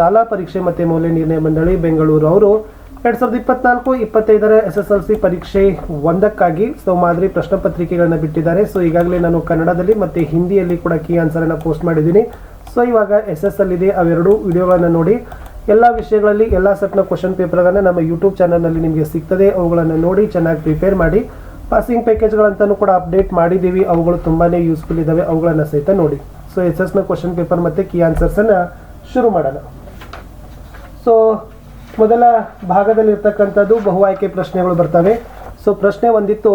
ಶಾಲಾ ಪರೀಕ್ಷೆ ಮತ್ತು ಮೌಲ್ಯ ನಿರ್ಣಯ ಮಂಡಳಿ, ಬೆಂಗಳೂರು ಅವರು ಎರಡ್ ಸಾವಿರದ ಇಪ್ಪತ್ನಾಲ್ಕು ಇಪ್ಪತ್ತೈದರ ಎಸ್ ಎಸ್ ಎಲ್ ಸಿ ಪರೀಕ್ಷೆ ಒಂದಕ್ಕಾಗಿ ಸೊ ಮಾದರಿ ಪ್ರಶ್ನೆ ಪತ್ರಿಕೆಗಳನ್ನ ಬಿಟ್ಟಿದ್ದಾರೆ. ಸೊ, ಈಗಾಗಲೇ ನಾನು ಕನ್ನಡದಲ್ಲಿ ಮತ್ತು ಹಿಂದಿಯಲ್ಲಿ ಕೂಡ ಕೀ ಆನ್ಸರನ್ನು ಪೋಸ್ಟ್ ಮಾಡಿದ್ದೀನಿ. ಸೊ, ಇವಾಗ ಎಸ್ ಎಸ್ ಎಲ್ ಇದೆ, ಅವೆರಡು ವಿಡಿಯೋಗಳನ್ನು ನೋಡಿ. ಎಲ್ಲ ವಿಷಯಗಳಲ್ಲಿ, ಎಲ್ಲ ಸೆಟ್ನ ಕ್ವಶನ್ ಪೇಪರ್ಗಳನ್ನು ನಮ್ಮ ಯೂಟ್ಯೂಬ್ ಚಾನಲ್ನಲ್ಲಿ ನಿಮಗೆ ಸಿಗ್ತದೆ. ಅವುಗಳನ್ನು ನೋಡಿ ಚೆನ್ನಾಗಿ ಪ್ರಿಪೇರ್ ಮಾಡಿ. ಪಾಸಿಂಗ್ ಪ್ಯಾಕೇಜ್ಗಳಂತಲೂ ಕೂಡ ಅಪ್ಡೇಟ್ ಮಾಡಿದ್ದೀವಿ. ಅವುಗಳು ತುಂಬಾ ಯೂಸ್ಫುಲ್ ಇದ್ದಾವೆ ಅವುಗಳನ್ನು ಸಹಿತ ನೋಡಿ. ಸೊ ಎಸ್ ಎಸ್ನ ಕ್ವಶನ್ ಪೇಪರ್ ಮತ್ತು ಕೀ ಆನ್ಸರ್ಸನ್ನು ಶುರು ಮಾಡೋಣ. ಸೊ ಮೊದಲ ಭಾಗದಲ್ಲಿರ್ತಕ್ಕಂಥದ್ದು ಬಹು ಆಯ್ಕೆ ಪ್ರಶ್ನೆಗಳು ಬರ್ತವೆ. ಸೊ ಪ್ರಶ್ನೆ ಒಂದಿತ್ತು,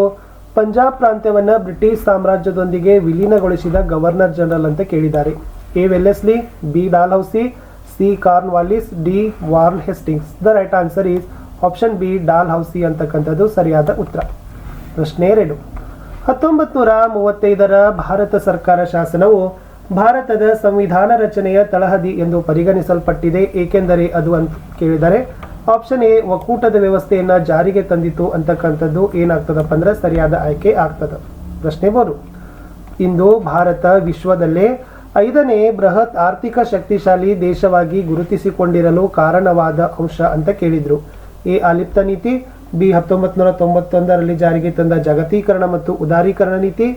ಪಂಜಾಬ್ ಪ್ರಾಂತ್ಯವನ್ನು ಬ್ರಿಟಿಷ್ ಸಾಮ್ರಾಜ್ಯದೊಂದಿಗೆ ವಿಲೀನಗೊಳಿಸಿದ ಗವರ್ನರ್ ಜನರಲ್ ಅಂತ ಕೇಳಿದ್ದಾರೆ. A Wellesley, B Dalhousie C Cornwallis D Warren Hastings. The right answer is option B Dalhousie ಅಂತಕ್ಕಂಥದ್ದು ಸರಿಯಾದ ಉತ್ತರ. ಪ್ರಶ್ನೆ ಎರಡು. ಹತ್ತೊಂಬತ್ತು ನೂರ ಮೂವತ್ತೈದರ ಭಾರತ ಸರ್ಕಾರ ಶಾಸನವು ಭಾರತದ ಸಂವಿಧಾನ ರಚನೆಯ ತಳಹದಿ ಎಂದು ಪರಿಗಣಿಸಲ್ಪಟ್ಟಿದೆ, ಏಕೆಂದರೆ ಅದು ಅಂತ ಕೇಳಿದರೆ ಆಪ್ಷನ್ ಎ, ಒಕ್ಕೂಟದ ವ್ಯವಸ್ಥೆಯನ್ನು ಜಾರಿಗೆ ತಂದಿತು ಅಂತಕ್ಕಂಥದ್ದು ಏನಾಗ್ತದಪ್ಪ ಅಂದ್ರೆ ಸರಿಯಾದ ಆಯ್ಕೆ ಆಗ್ತದ. ಪ್ರಶ್ನೆ ಮೂರು. ಇಂದು ಭಾರತ ವಿಶ್ವದಲ್ಲೇ ಐದನೇ ಬೃಹತ್ ಆರ್ಥಿಕ ಶಕ್ತಿಶಾಲಿ ದೇಶವಾಗಿ ಗುರುತಿಸಿಕೊಂಡಿರಲು ಕಾರಣವಾದ ಅಂಶ ಅಂತ ಕೇಳಿದ್ರು. ಎ ಆಲಿಪ್ತ ನೀತಿ, ಬಿ ಹತ್ತೊಂಬತ್ತು ನೂರ ತೊಂಬತ್ತೊಂದರಲ್ಲಿ ಜಾರಿಗೆ ತಂದ ಜಾಗತೀಕರಣ ಮತ್ತು ಉದಾರೀಕರಣ ನೀತಿ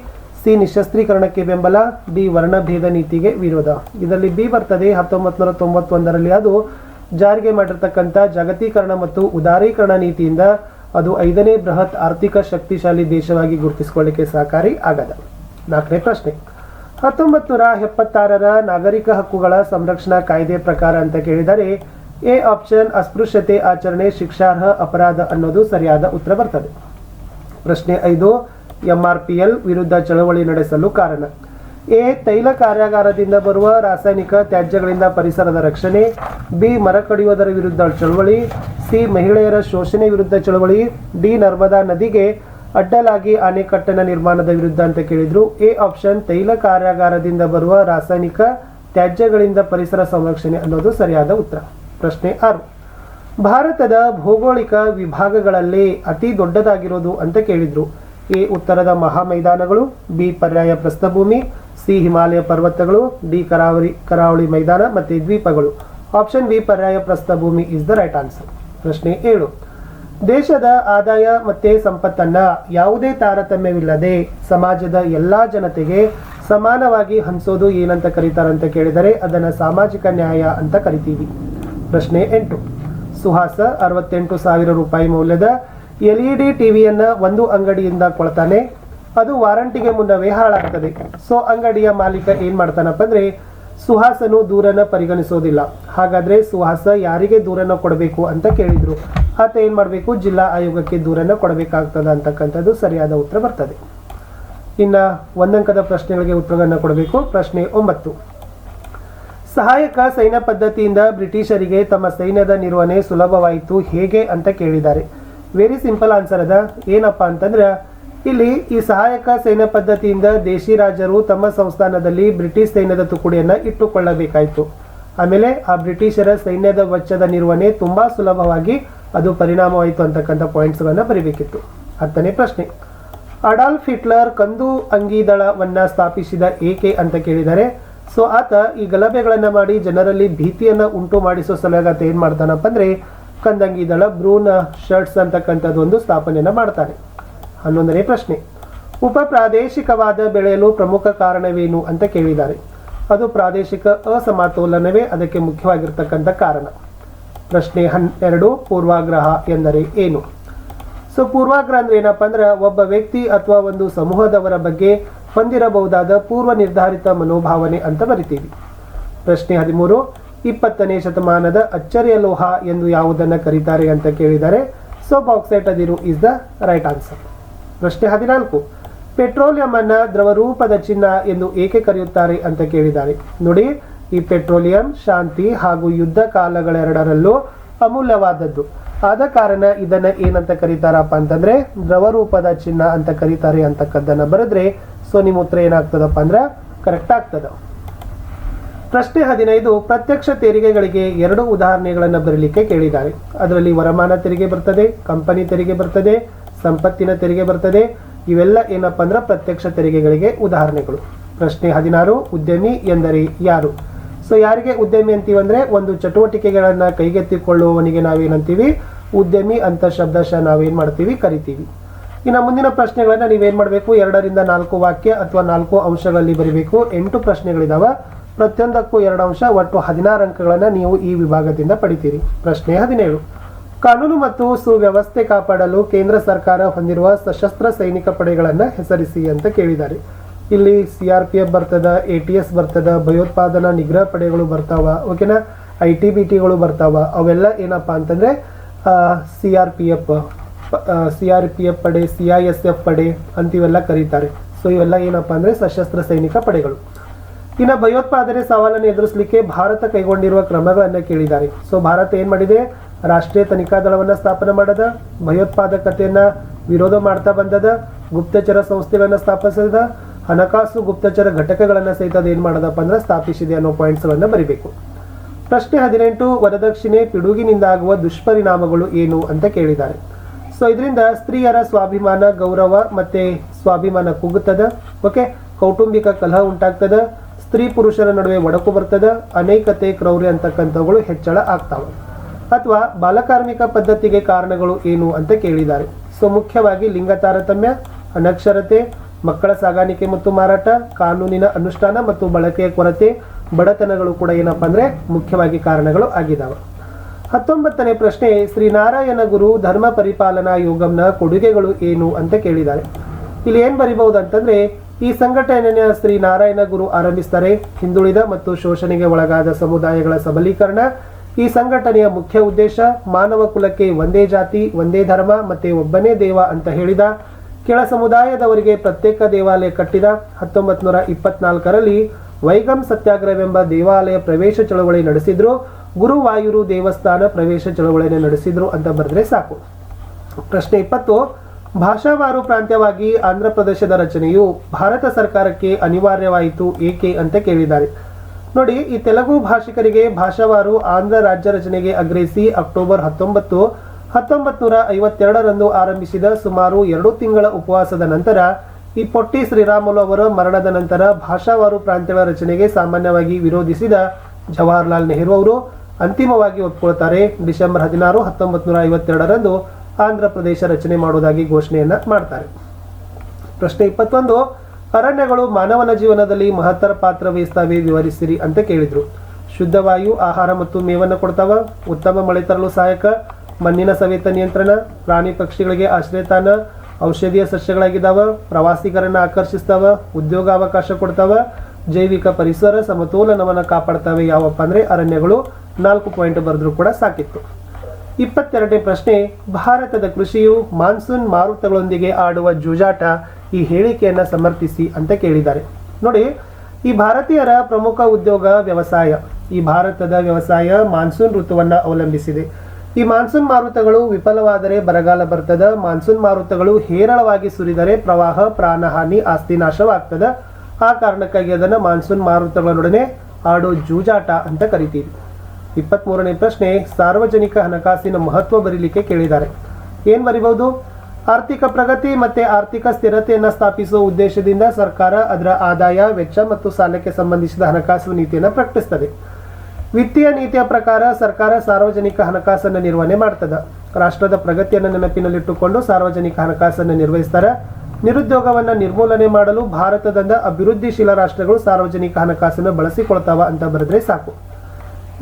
ಸಿ ನಿಶಸ್ತ್ರೀಕರಣಕ್ಕೆ ಬೆಂಬಲ ಡಿ ವರ್ಣಭೇದ ನೀತಿಗೆ ವಿರೋಧ. ಇದರಲ್ಲಿ ಬಿ ಬರ್ತದೆ ಹತ್ತೊಂಬತ್ತು ನೂರ ತೊಂಬತ್ತೊಂದರಲ್ಲಿ ಅದು ಜಾರಿಗೆ ಮಾಡಿರ್ತಕ್ಕಂಥ ಜಾಗತೀಕರಣ ಮತ್ತು ಉದಾರೀಕರಣ ನೀತಿಯಿಂದ ಅದು ಐದನೇ ಬೃಹತ್ ಆರ್ಥಿಕ ಶಕ್ತಿಶಾಲಿ ದೇಶವಾಗಿ ಗುರುತಿಸಿಕೊಳ್ಳಿಕ್ಕೆ ಸಹಕಾರಿ ಆಗದ. ನಾಲ್ಕನೇ ಪ್ರಶ್ನೆ. ಹತ್ತೊಂಬತ್ತು ನೂರ ಎಪ್ಪತ್ತಾರರ ನಾಗರಿಕ ಹಕ್ಕುಗಳ ಸಂರಕ್ಷಣಾ ಕಾಯ್ದೆ ಪ್ರಕಾರ ಅಂತ ಕೇಳಿದರೆ, ಎ ಆಪ್ಷನ್ ಅಸ್ಪೃಶ್ಯತೆ ಆಚರಣೆ ಶಿಕ್ಷಾರ್ಹ ಅಪರಾಧ ಅನ್ನೋದು ಸರಿಯಾದ ಉತ್ತರ ಬರ್ತದೆ. ಪ್ರಶ್ನೆ ಐದು. ಎಂಆರ್ಪಿಎಲ್ ವಿರುದ್ಧ ಚಳವಳಿ ನಡೆಸಲು ಕಾರಣ. ಎ. ತೈಲ ಕಾರ್ಯಾಗಾರದಿಂದ ಬರುವ ರಾಸಾಯನಿಕ ತ್ಯಾಜ್ಯಗಳಿಂದ ಪರಿಸರದ ರಕ್ಷಣೆ, ಬಿ. ಮರ ಕಡಿಯುವುದರ ವಿರುದ್ಧ ಚಳವಳಿ, ಸಿ. ಮಹಿಳೆಯರ ಶೋಷಣೆ ವಿರುದ್ಧ ಚಳವಳಿ, ಡಿ. ನರ್ಮದಾ ನದಿಗೆ ಅಡ್ಡಲಾಗಿ ಅಣೆಕಟ್ಟನ ನಿರ್ಮಾಣದ ವಿರುದ್ಧ ಅಂತ ಕೇಳಿದ್ರು. ಎ ಆಪ್ಷನ್ ತೈಲ ಕಾರ್ಯಾಗಾರದಿಂದ ಬರುವ ರಾಸಾಯನಿಕ ತ್ಯಾಜ್ಯಗಳಿಂದ ಪರಿಸರ ಸಂರಕ್ಷಣೆ ಅನ್ನೋದು ಸರಿಯಾದ ಉತ್ತರ. ಪ್ರಶ್ನೆ ಆರು. ಭಾರತದ ಭೌಗೋಳಿಕ ವಿಭಾಗಗಳಲ್ಲಿ ಅತಿ ದೊಡ್ಡದಾಗಿರೋದು ಅಂತ ಕೇಳಿದ್ರು. ಎ ಉತ್ತರದ ಮಹಾ ಮೈದಾನಗಳು ಬಿ ಪರ್ಯಾಯ ಪ್ರಸ್ಥಭೂಮಿ, ಸಿ ಹಿಮಾಲಯ ಪರ್ವತಗಳು, ಡಿ ಕರಾವಳಿ ಕರಾವಳಿ ಮೈದಾನ ಮತ್ತು ದ್ವೀಪಗಳು. ಆಪ್ಷನ್ ಬಿ ಪರ್ಯಾಯ ಪ್ರಸ್ಥಭೂಮಿ ಇಸ್ ದ ರೈಟ್ ಆನ್ಸರ್ ಪ್ರಶ್ನೆ ಏಳು. ದೇಶದ ಆದಾಯ ಮತ್ತು ಸಂಪತ್ತನ್ನ ಯಾವುದೇ ತಾರತಮ್ಯವಿಲ್ಲದೆ ಸಮಾಜದ ಎಲ್ಲಾ ಜನತೆಗೆ ಸಮಾನವಾಗಿ ಹಂಚೋದು ಏನಂತ ಕರೀತಾರಂತ ಕೇಳಿದರೆ ಅದನ್ನ ಸಾಮಾಜಿಕ ನ್ಯಾಯ ಅಂತ ಕರಿತೀವಿ. ಪ್ರಶ್ನೆ ಎಂಟು. ಸುಹಾಸ ಅರವತ್ತೆಂಟು ಸಾವಿರ ರೂಪಾಯಿ ಮೌಲ್ಯದ ಎಲ್ ಇ ಡಿ ಟಿವಿಯನ್ನ ಒಂದು ಅಂಗಡಿಯಿಂದ ಕೊಳ್ತಾನೆ. ಅದು ವಾರಂಟಿಗೆ ಮುನ್ನವೇ ಹಾಳಾಗ್ತದೆ. ಸೊ, ಅಂಗಡಿಯ ಮಾಲೀಕ ಏನು ಮಾಡ್ತಾನಪ್ಪ ಅಂದರೆ ಸುಹಾಸನು ದೂರನ ಪರಿಗಣಿಸೋದಿಲ್ಲ. ಹಾಗಾದ್ರೆ ಸುಹಾಸ ಯಾರಿಗೆ ದೂರನ ಕೊಡಬೇಕು ಅಂತ ಕೇಳಿದ್ರು. ಆತ ಏನು ಮಾಡಬೇಕು? ಜಿಲ್ಲಾ ಆಯೋಗಕ್ಕೆ ದೂರನ ಕೊಡಬೇಕಾಗ್ತದೆ ಅಂತಕ್ಕಂಥದ್ದು ಸರಿಯಾದ ಉತ್ತರ ಬರ್ತದೆ. ಇನ್ನ ಒಂದಂಕದ ಪ್ರಶ್ನೆಗಳಿಗೆ ಉತ್ತರಗಳನ್ನು ಕೊಡಬೇಕು. ಪ್ರಶ್ನೆ ಒಂಬತ್ತು. ಸಹಾಯಕ ಸೈನ್ಯ ಪದ್ಧತಿಯಿಂದ ಬ್ರಿಟಿಷರಿಗೆ ತಮ್ಮ ಸೈನ್ಯದ ನಿರ್ವಹಣೆ ಸುಲಭವಾಯಿತು ಹೇಗೆ ಅಂತ ಕೇಳಿದ್ದಾರೆ. ವೆರಿ ಸಿಂಪಲ್ ಆನ್ಸರ್ ಅದ. ಏನಪ್ಪ ಅಂತಂದ್ರೆ, ಇಲ್ಲಿ ಈ ಸಹಾಯಕ ಸೈನ್ಯ ಪದ್ಧತಿಯಿಂದ ದೇಶಿ ರಾಜರು ತಮ್ಮ ಸಂಸ್ಥಾನದಲ್ಲಿ ಬ್ರಿಟಿಷ್ ಸೈನ್ಯದ ತುಕುಡಿಯನ್ನು ಇಟ್ಟುಕೊಳ್ಳಬೇಕಾಯಿತು. ಆಮೇಲೆ ಆ ಬ್ರಿಟಿಷರ ಸೈನ್ಯದ ವೆಚ್ಚದ ನಿರ್ವಹಣೆ ತುಂಬ ಸುಲಭವಾಗಿ ಅದು ಪರಿಣಾಮವಾಯಿತು ಅಂತಕ್ಕಂಥ ಪಾಯಿಂಟ್ಸ್ಗಳನ್ನು ಬರೀಬೇಕಿತ್ತು. ಹತ್ತನೇ ಪ್ರಶ್ನೆ. ಅಡಾಲ್ಫ್ ಹಿಟ್ಲರ್ ಕಂದು ಅಂಗಿದಳವನ್ನು ಸ್ಥಾಪಿಸಿದ ಏಕೆ ಅಂತ ಕೇಳಿದರೆ, ಸೊ ಆತ ಈ ಗಲಭೆಗಳನ್ನು ಮಾಡಿ ಜನರಲ್ಲಿ ಭೀತಿಯನ್ನು ಉಂಟು ಮಾಡಿಸೋ ಸಲುವಾಗಿ ಏನ್ ಮಾಡ್ತಾನಪ್ಪ ಅಂದ್ರೆ ಕಂದಂಗಿ ದಳ ಭ್ರೂಣ ಶರ್ಟ್ಸ್ ಅಂತಕ್ಕಂಥದ್ದು ಒಂದು ಸ್ಥಾಪನೆಯನ್ನ ಮಾಡ್ತಾನೆ ಹನ್ನೊಂದನೇ ಪ್ರಶ್ನೆ. ಉಪ ಪ್ರಾದೇಶಿಕವಾದ ಬೆಳೆಯಲು ಪ್ರಮುಖ ಕಾರಣವೇನು ಅಂತ ಕೇಳಿದ್ದಾರೆ. ಅದು ಪ್ರಾದೇಶಿಕ ಅಸಮತೋಲನವೇ ಅದಕ್ಕೆ ಮುಖ್ಯವಾಗಿರ್ತಕ್ಕಂಥ ಕಾರಣ. ಪ್ರಶ್ನೆ ಹನ್ನೆರಡು, ಪೂರ್ವಾಗ್ರಹ ಎಂದರೆ ಏನು? ಸೊ, ಪೂರ್ವಾಗ್ರಹ ಅಂದ್ರೆ ಏನಪ್ಪ ಅಂದ್ರೆ ಒಬ್ಬ ವ್ಯಕ್ತಿ ಅಥವಾ ಒಂದು ಸಮೂಹದವರ ಬಗ್ಗೆ ಹೊಂದಿರಬಹುದಾದ ಪೂರ್ವ ನಿರ್ಧಾರಿತ ಮನೋಭಾವನೆ ಅಂತ ಬರಿತೀವಿ. ಪ್ರಶ್ನೆ ಹದಿಮೂರು ಇಪ್ಪತ್ತನೇ ಶತಮಾನದ ಅಚ್ಚರಿಯ ಲೋಹ ಎಂದು ಯಾವುದನ್ನು ಕರೀತಾರೆ ಅಂತ ಕೇಳಿದರೆ ಸೊ ಬಾಕ್ಸೈಟ್ ಅದಿರು ಇಸ್ ದ ರೈಟ್ ಆನ್ಸರ್ ಪ್ರಶ್ನೆ ಹದಿನಾಲ್ಕು. ಪೆಟ್ರೋಲಿಯಂ ಅನ್ನ ದ್ರವರೂಪದ ಚಿನ್ನ ಎಂದು ಏಕೆ ಕರೆಯುತ್ತಾರೆ ಅಂತ ಕೇಳಿದ್ದಾರೆ. ನೋಡಿ, ಈ ಪೆಟ್ರೋಲಿಯಂ ಶಾಂತಿ ಹಾಗೂ ಯುದ್ಧ ಕಾಲಗಳೆರಡರಲ್ಲೂ ಅಮೂಲ್ಯವಾದದ್ದು. ಆದ ಕಾರಣ ಇದನ್ನ ಏನಂತ ಕರೀತಾರಪ್ಪ ಅಂತಂದ್ರೆ, ದ್ರವರೂಪದ ಚಿನ್ನ ಅಂತ ಕರೀತಾರೆ ಅಂತಕ್ಕದ್ದನ್ನ ಬರೆದ್ರೆ ಸೊ ನಿಮ್ಮ ಉತ್ತರ ಏನಾಗ್ತದಪ್ಪ ಅಂದ್ರೆ ಕರೆಕ್ಟ್ ಆಗ್ತದ. ಪ್ರಶ್ನೆ ಹದಿನೈದು, ಪ್ರತ್ಯಕ್ಷ ತೆರಿಗೆಗಳಿಗೆ ಎರಡು ಉದಾಹರಣೆಗಳನ್ನು ಬರಲಿಕ್ಕೆ ಕೇಳಿದ್ದಾರೆ. ಅದರಲ್ಲಿ ವರಮಾನ ತೆರಿಗೆ ಬರ್ತದೆ, ಕಂಪನಿ ತೆರಿಗೆ ಬರ್ತದೆ, ಸಂಪತ್ತಿನ ತೆರಿಗೆ ಬರ್ತದೆ. ಇವೆಲ್ಲ ಏನಪ್ಪ ಅಂದ್ರೆ ಪ್ರತ್ಯಕ್ಷ ತೆರಿಗೆಗಳಿಗೆ ಉದಾಹರಣೆಗಳು. ಪ್ರಶ್ನೆ ಹದಿನಾರು, ಉದ್ಯಮಿ ಎಂದರೆ ಯಾರು? ಸೊ ಯಾರಿಗೆ ಉದ್ಯಮಿ ಅಂತೀವಿ ಅಂದ್ರೆ ಒಂದು ಚಟುವಟಿಕೆಗಳನ್ನು ಕೈಗೆತ್ತಿಕೊಳ್ಳುವವನಿಗೆ ನಾವೇನಂತೀವಿ? ಉದ್ಯಮಿ ಅಂತ ಶಬ್ದಶಃ ನಾವೇನ್ ಮಾಡ್ತೀವಿ? ಕರಿತೀವಿ. ಇನ್ನು ಮುಂದಿನ ಪ್ರಶ್ನೆಗಳನ್ನು ನೀವೇನು ಮಾಡಬೇಕು? ಎರಡರಿಂದ ನಾಲ್ಕು ವಾಕ್ಯ ಅಥವಾ ನಾಲ್ಕು ಅಂಶಗಳಲ್ಲಿ ಬರೀಬೇಕು. ಎಂಟು ಪ್ರಶ್ನೆಗಳಿದಾವ. ಪ್ರತಿಯೊಂದಕ್ಕೂ ಎರಡು ಅಂಶ, ಒಟ್ಟು ಹದಿನಾರು ಅಂಕಗಳನ್ನು ನೀವು ಈ ವಿಭಾಗದಿಂದ ಪಡಿತೀರಿ. ಪ್ರಶ್ನೆ ಹದಿನೇಳು. ಕಾನೂನು ಮತ್ತು ಸುವ್ಯವಸ್ಥೆ ಕಾಪಾಡಲು ಕೇಂದ್ರ ಸರ್ಕಾರ ಹೊಂದಿರುವ ಸಶಸ್ತ್ರ ಸೈನಿಕ ಪಡೆಗಳನ್ನು ಹೆಸರಿಸಿ ಅಂತ ಕೇಳಿದ್ದಾರೆ. ಇಲ್ಲಿ ಸಿ ಆರ್ ಪಿ ಎಫ್ ಬರ್ತದ, ಎ ಟಿ ಎಸ್ ಬರ್ತದ, ಭಯೋತ್ಪಾದನಾ ನಿಗ್ರಹ ಪಡೆಗಳು ಬರ್ತಾವ, ಓಕೆನಾ? ಐ ಟಿ ಬಿ ಟಿಗಳು ಬರ್ತಾವ, ಅವೆಲ್ಲ ಏನಪ್ಪಾ ಅಂತಂದ್ರೆ C R P F C R P F ಪಡೆ, ಸಿ ಐ ಎಸ್ ಎಫ್ ಪಡೆ ಅಂತಿವೆಲ್ಲ ಕರೀತಾರೆ. ಸೊ ಇವೆಲ್ಲ ಏನಪ್ಪಾ ಅಂದ್ರೆ ಸಶಸ್ತ್ರ ಸೈನಿಕ ಪಡೆಗಳು. ಇನ್ನು ಭಯೋತ್ಪಾದನೆ ಸವಾಲನ್ನು ಎದುರಿಸಲಿಕ್ಕೆ ಭಾರತ ಕೈಗೊಂಡಿರುವ ಕ್ರಮಗಳನ್ನ ಕೇಳಿದ್ದಾರೆ. ಸೊ ಭಾರತ ಏನು ಮಾಡಿದೆ? ರಾಷ್ಟ್ರೀಯ ತನಿಖಾ ದಳವನ್ನ ಸ್ಥಾಪನೆ ಮಾಡದ, ಭಯೋತ್ಪಾದಕತೆಯನ್ನ ವಿರೋಧ ಮಾಡ್ತಾ ಬಂದದ, ಗುಪ್ತಚರ ಸಂಸ್ಥೆಗಳನ್ನ ಸ್ಥಾಪಿಸದ, ಹಣಕಾಸು ಗುಪ್ತಚರ ಘಟಕಗಳನ್ನ ಸಹಿತ ಅದು ಮಾಡೋದಪ್ಪ ಅಂದ್ರೆ ಸ್ಥಾಪಿಸಿದೆ ಅನ್ನೋ ಪಾಯಿಂಟ್ಸ್ ಗಳನ್ನ ಬರಿಬೇಕು. ಪ್ರಶ್ನೆ ಹದಿನೆಂಟು, ವರದಕ್ಷಿಣೆ ಪಿಡುಗಿನಿಂದ ಆಗುವ ದುಷ್ಪರಿಣಾಮಗಳು ಏನು ಅಂತ ಕೇಳಿದ್ದಾರೆ. ಸೊ ಇದರಿಂದ ಸ್ತ್ರೀಯರ ಸ್ವಾಭಿಮಾನ ಗೌರವ ಮತ್ತೆ ಸ್ವಾಭಿಮಾನ ಕುಗ್ಗುತ್ತದೆ ಓಕೆ ಕೌಟುಂಬಿಕ ಕಲಹ ಉಂಟಾಗ್ತದ ಸ್ತ್ರೀ ಪುರುಷರ ನಡುವೆ ಒಡಕು ಬರ್ತದ, ಅನೇಕತೆ, ಕ್ರೌರ್ಯ ಅಂತಕ್ಕಂಥವುಗಳು ಹೆಚ್ಚಳ ಆಗ್ತಾವ. ಅಥವಾ ಬಾಲಕಾರ್ಮಿಕ ಪದ್ಧತಿಗೆ ಕಾರಣಗಳು ಏನು ಅಂತ ಕೇಳಿದ್ದಾರೆ. ಸೊ ಮುಖ್ಯವಾಗಿ ಲಿಂಗ ತಾರತಮ್ಯ, ಅನಕ್ಷರತೆ, ಮಕ್ಕಳ ಸಾಗಾಣಿಕೆ ಮತ್ತು ಮಾರಾಟ, ಕಾನೂನಿನ ಅನುಷ್ಠಾನ ಮತ್ತು ಬಳಕೆಯ ಕೊರತೆ, ಬಡತನಗಳು ಕೂಡ ಏನಪ್ಪ ಅಂದ್ರೆ ಮುಖ್ಯವಾಗಿ ಕಾರಣಗಳು ಆಗಿದಾವೆ. ಹತ್ತೊಂಬತ್ತನೇ ಪ್ರಶ್ನೆ, ಶ್ರೀ ನಾರಾಯಣ ಗುರು ಧರ್ಮ ಪರಿಪಾಲನಾ ಯೋಗಂನ ಕೊಡುಗೆಗಳು ಏನು ಅಂತ ಕೇಳಿದ್ದಾರೆ. ಇಲ್ಲಿ ಏನ್ ಬರಿಬಹುದು ಅಂತಂದ್ರೆ ಈ ಸಂಘಟನೆಯ ಶ್ರೀ ನಾರಾಯಣ ಗುರು ಆರಂಭಿಸ್ತಾರೆ. ಹಿಂದುಳಿದ ಮತ್ತು ಶೋಷಣೆಗೆ ಒಳಗಾದ ಸಮುದಾಯಗಳ ಸಬಲೀಕರಣ, ಈ ಸಂಘಟನೆಯ ಮುಖ್ಯ ಉದ್ದೇಶ ಮಾನವ ಕುಲಕ್ಕೆ ಒಂದೇ ಜಾತಿ, ಒಂದೇ ಧರ್ಮ ಮತ್ತೆ ಒಬ್ಬನೇ ದೇವ ಅಂತ ಹೇಳಿದ. ಕೆಳ ಸಮುದಾಯದವರಿಗೆ ಪ್ರತ್ಯೇಕ ದೇವಾಲಯ ಕಟ್ಟಿದ. ಹತ್ತೊಂಬತ್ ನೂರ ಇಪ್ಪತ್ನಾಲ್ಕರಲ್ಲಿ ವೈಗಂ ಸತ್ಯಾಗ್ರಹವೆಂಬ ದೇವಾಲಯ ಪ್ರವೇಶ ಚಳವಳಿ ನಡೆಸಿದ್ರು. ಗುರುವಾಯೂರು ದೇವಸ್ಥಾನ ಪ್ರವೇಶ ಚಳವಳಿಯನ್ನು ನಡೆಸಿದ್ರು ಅಂತ ಬರೆದ್ರೆ ಸಾಕು. ಪ್ರಶ್ನೆ ಇಪ್ಪತ್ತು ಭಾಷಾವಾರು ಪ್ರಾಂತ್ಯವಾಗಿ ಆಂಧ್ರ ಪ್ರದೇಶದ ರಚನೆಯು ಭಾರತ ಸರ್ಕಾರಕ್ಕೆ ಅನಿವಾರ್ಯವಾಯಿತು ಏಕೆ ಅಂತ ಕೇಳಿದ್ದಾರೆ. ನೋಡಿ, ಈ ತೆಲುಗು ಭಾಷಿಕರಿಗೆ ಭಾಷಾವಾರು ಆಂಧ್ರ ರಾಜ್ಯ ರಚನೆಗೆ ಆಗ್ರಹಿಸಿ ಅಕ್ಟೋಬರ್ ಹತ್ತೊಂಬತ್ತು ಹತ್ತೊಂಬತ್ ನೂರ ಐವತ್ತೆರಡರಂದು ಆರಂಭಿಸಿದ ಸುಮಾರು ಎರಡು ತಿಂಗಳ ಉಪವಾಸದ ನಂತರ ಈ ಪೊಟ್ಟಿ ಶ್ರೀರಾಮುಲು ಅವರ ಮರಣದ ನಂತರ ಭಾಷಾವಾರು ಪ್ರಾಂತ್ಯಗಳ ರಚನೆಗೆ ಸಾಮಾನ್ಯವಾಗಿ ವಿರೋಧಿಸಿದ ಜವಾಹರ್ಲಾಲ್ ನೆಹರು ಅವರು ಅಂತಿಮವಾಗಿ ಒಪ್ಪಿಕೊಳ್ತಾರೆ ಡಿಸೆಂಬರ್ ಹದಿನಾರು ಹತ್ತೊಂಬತ್ತು ನೂರ ಐವತ್ತೆರಡರಂದು ಆಂಧ್ರ ಪ್ರದೇಶ ರಚನೆ ಮಾಡುವುದಾಗಿ ಘೋಷಣೆಯನ್ನ ಮಾಡ್ತಾರೆ. ಪ್ರಶ್ನೆ ಇಪ್ಪತ್ತೊಂದು, ಅರಣ್ಯಗಳು ಮಾನವನ ಜೀವನದಲ್ಲಿ ಮಹತ್ತರ ಪಾತ್ರ ವಹಿಸ್ತಾವೆ ವಿವರಿಸಿರಿ ಅಂತ ಕೇಳಿದ್ರು. ಶುದ್ಧ ವಾಯು, ಆಹಾರ ಮತ್ತು ಮೇವನ್ನು ಕೊಡ್ತಾವ, ಉತ್ತಮ ಮಳೆ ತರಲು ಸಹಾಯಕ, ಮಣ್ಣಿನ ಸವೆತ ನಿಯಂತ್ರಣ, ಪ್ರಾಣಿ ಪಕ್ಷಿಗಳಿಗೆ ಆಶ್ರಯತಾಣ ಔಷಧೀಯ ಸಸ್ಯಗಳಾಗಿದ್ದಾವ, ಪ್ರವಾಸಿಗರನ್ನು ಆಕರ್ಷಿಸ್ತಾವ, ಉದ್ಯೋಗಾವಕಾಶ ಕೊಡ್ತಾವ, ಜೈವಿಕ ಪರಿಸರ ಸಮತೋಲನವನ್ನು ಕಾಪಾಡ್ತಾವೆ ಯಾವಪ್ಪ ಅಂದರೆ ಅರಣ್ಯಗಳು ನಾಲ್ಕು ಪಾಯಿಂಟ್ ಬರೆದ್ರೂ ಕೂಡ ಸಾಕಿತ್ತು. ಇಪ್ಪತ್ತೆರಡನೇ ಪ್ರಶ್ನೆ, ಭಾರತದ ಕೃಷಿಯು ಮಾನ್ಸೂನ್ ಮಾರುತಗಳೊಂದಿಗೆ ಆಡುವ ಜೂಜಾಟ ಈ ಹೇಳಿಕೆಯನ್ನ ಸಮರ್ಥಿಸಿ ಅಂತ ಕೇಳಿದ್ದಾರೆ. ನೋಡಿ, ಈ ಭಾರತೀಯರ ಪ್ರಮುಖ ಉದ್ಯೋಗ ವ್ಯವಸಾಯ. ಈ ಭಾರತದ ವ್ಯವಸಾಯ ಮಾನ್ಸೂನ್ ಋತುವನ್ನ ಅವಲಂಬಿಸಿದೆ. ಈ ಮಾನ್ಸೂನ್ ಮಾರುತಗಳು ವಿಫಲವಾದರೆ ಬರಗಾಲ ಬರ್ತದ, ಮಾನ್ಸೂನ್ ಮಾರುತಗಳು ಹೇರಳವಾಗಿ ಸುರಿದರೆ ಪ್ರವಾಹ, ಪ್ರಾಣಹಾನಿ, ಆಸ್ತಿ ನಾಶವಾಗ್ತದ. ಆ ಕಾರಣಕ್ಕಾಗಿ ಅದನ್ನ ಮಾನ್ಸೂನ್ ಮಾರುತಗಳೊಡನೆ ಆಡೋ ಜೂಜಾಟ ಅಂತ ಕರಿತೀವಿ. ಇಪ್ಪತ್ಮೂರನೇ ಪ್ರಶ್ನೆ, ಸಾರ್ವಜನಿಕ ಹಣಕಾಸಿನ ಮಹತ್ವ ಬರೀಲಿಕ್ಕೆ ಕೇಳಿದ್ದಾರೆ. ಏನ್ ಬರಿಬಹುದು? ಆರ್ಥಿಕ ಪ್ರಗತಿ ಮತ್ತೆ ಆರ್ಥಿಕ ಸ್ಥಿರತೆಯನ್ನು ಸ್ಥಾಪಿಸುವ ಉದ್ದೇಶದಿಂದ ಸರ್ಕಾರ ಅದರ ಆದಾಯ, ವೆಚ್ಚ ಮತ್ತು ಸಾಲಕ್ಕೆ ಸಂಬಂಧಿಸಿದ ಹಣಕಾಸು ನೀತಿಯನ್ನು ಪ್ರಕಟಿಸ್ತದೆ. ವಿತ್ತೀಯ ನೀತಿಯ ಪ್ರಕಾರ ಸರ್ಕಾರ ಸಾರ್ವಜನಿಕ ಹಣಕಾಸನ್ನು ನಿರ್ವಹಣೆ ಮಾಡ್ತದೆ. ರಾಷ್ಟ್ರದ ಪ್ರಗತಿಯನ್ನು ನೆನಪಿನಲ್ಲಿಟ್ಟುಕೊಂಡು ಸಾರ್ವಜನಿಕ ಹಣಕಾಸನ್ನು ನಿರ್ವಹಿಸ್ತಾರೆ. ನಿರುದ್ಯೋಗವನ್ನು ನಿರ್ಮೂಲನೆ ಮಾಡಲು ಭಾರತದಿಂದ ಅಭಿವೃದ್ಧಿಶೀಲ ರಾಷ್ಟ್ರಗಳು ಸಾರ್ವಜನಿಕ ಹಣಕಾಸನ್ನು ಬಳಸಿಕೊಳ್ತಾವ ಅಂತ ಬರೆದ್ರೆ ಸಾಕು.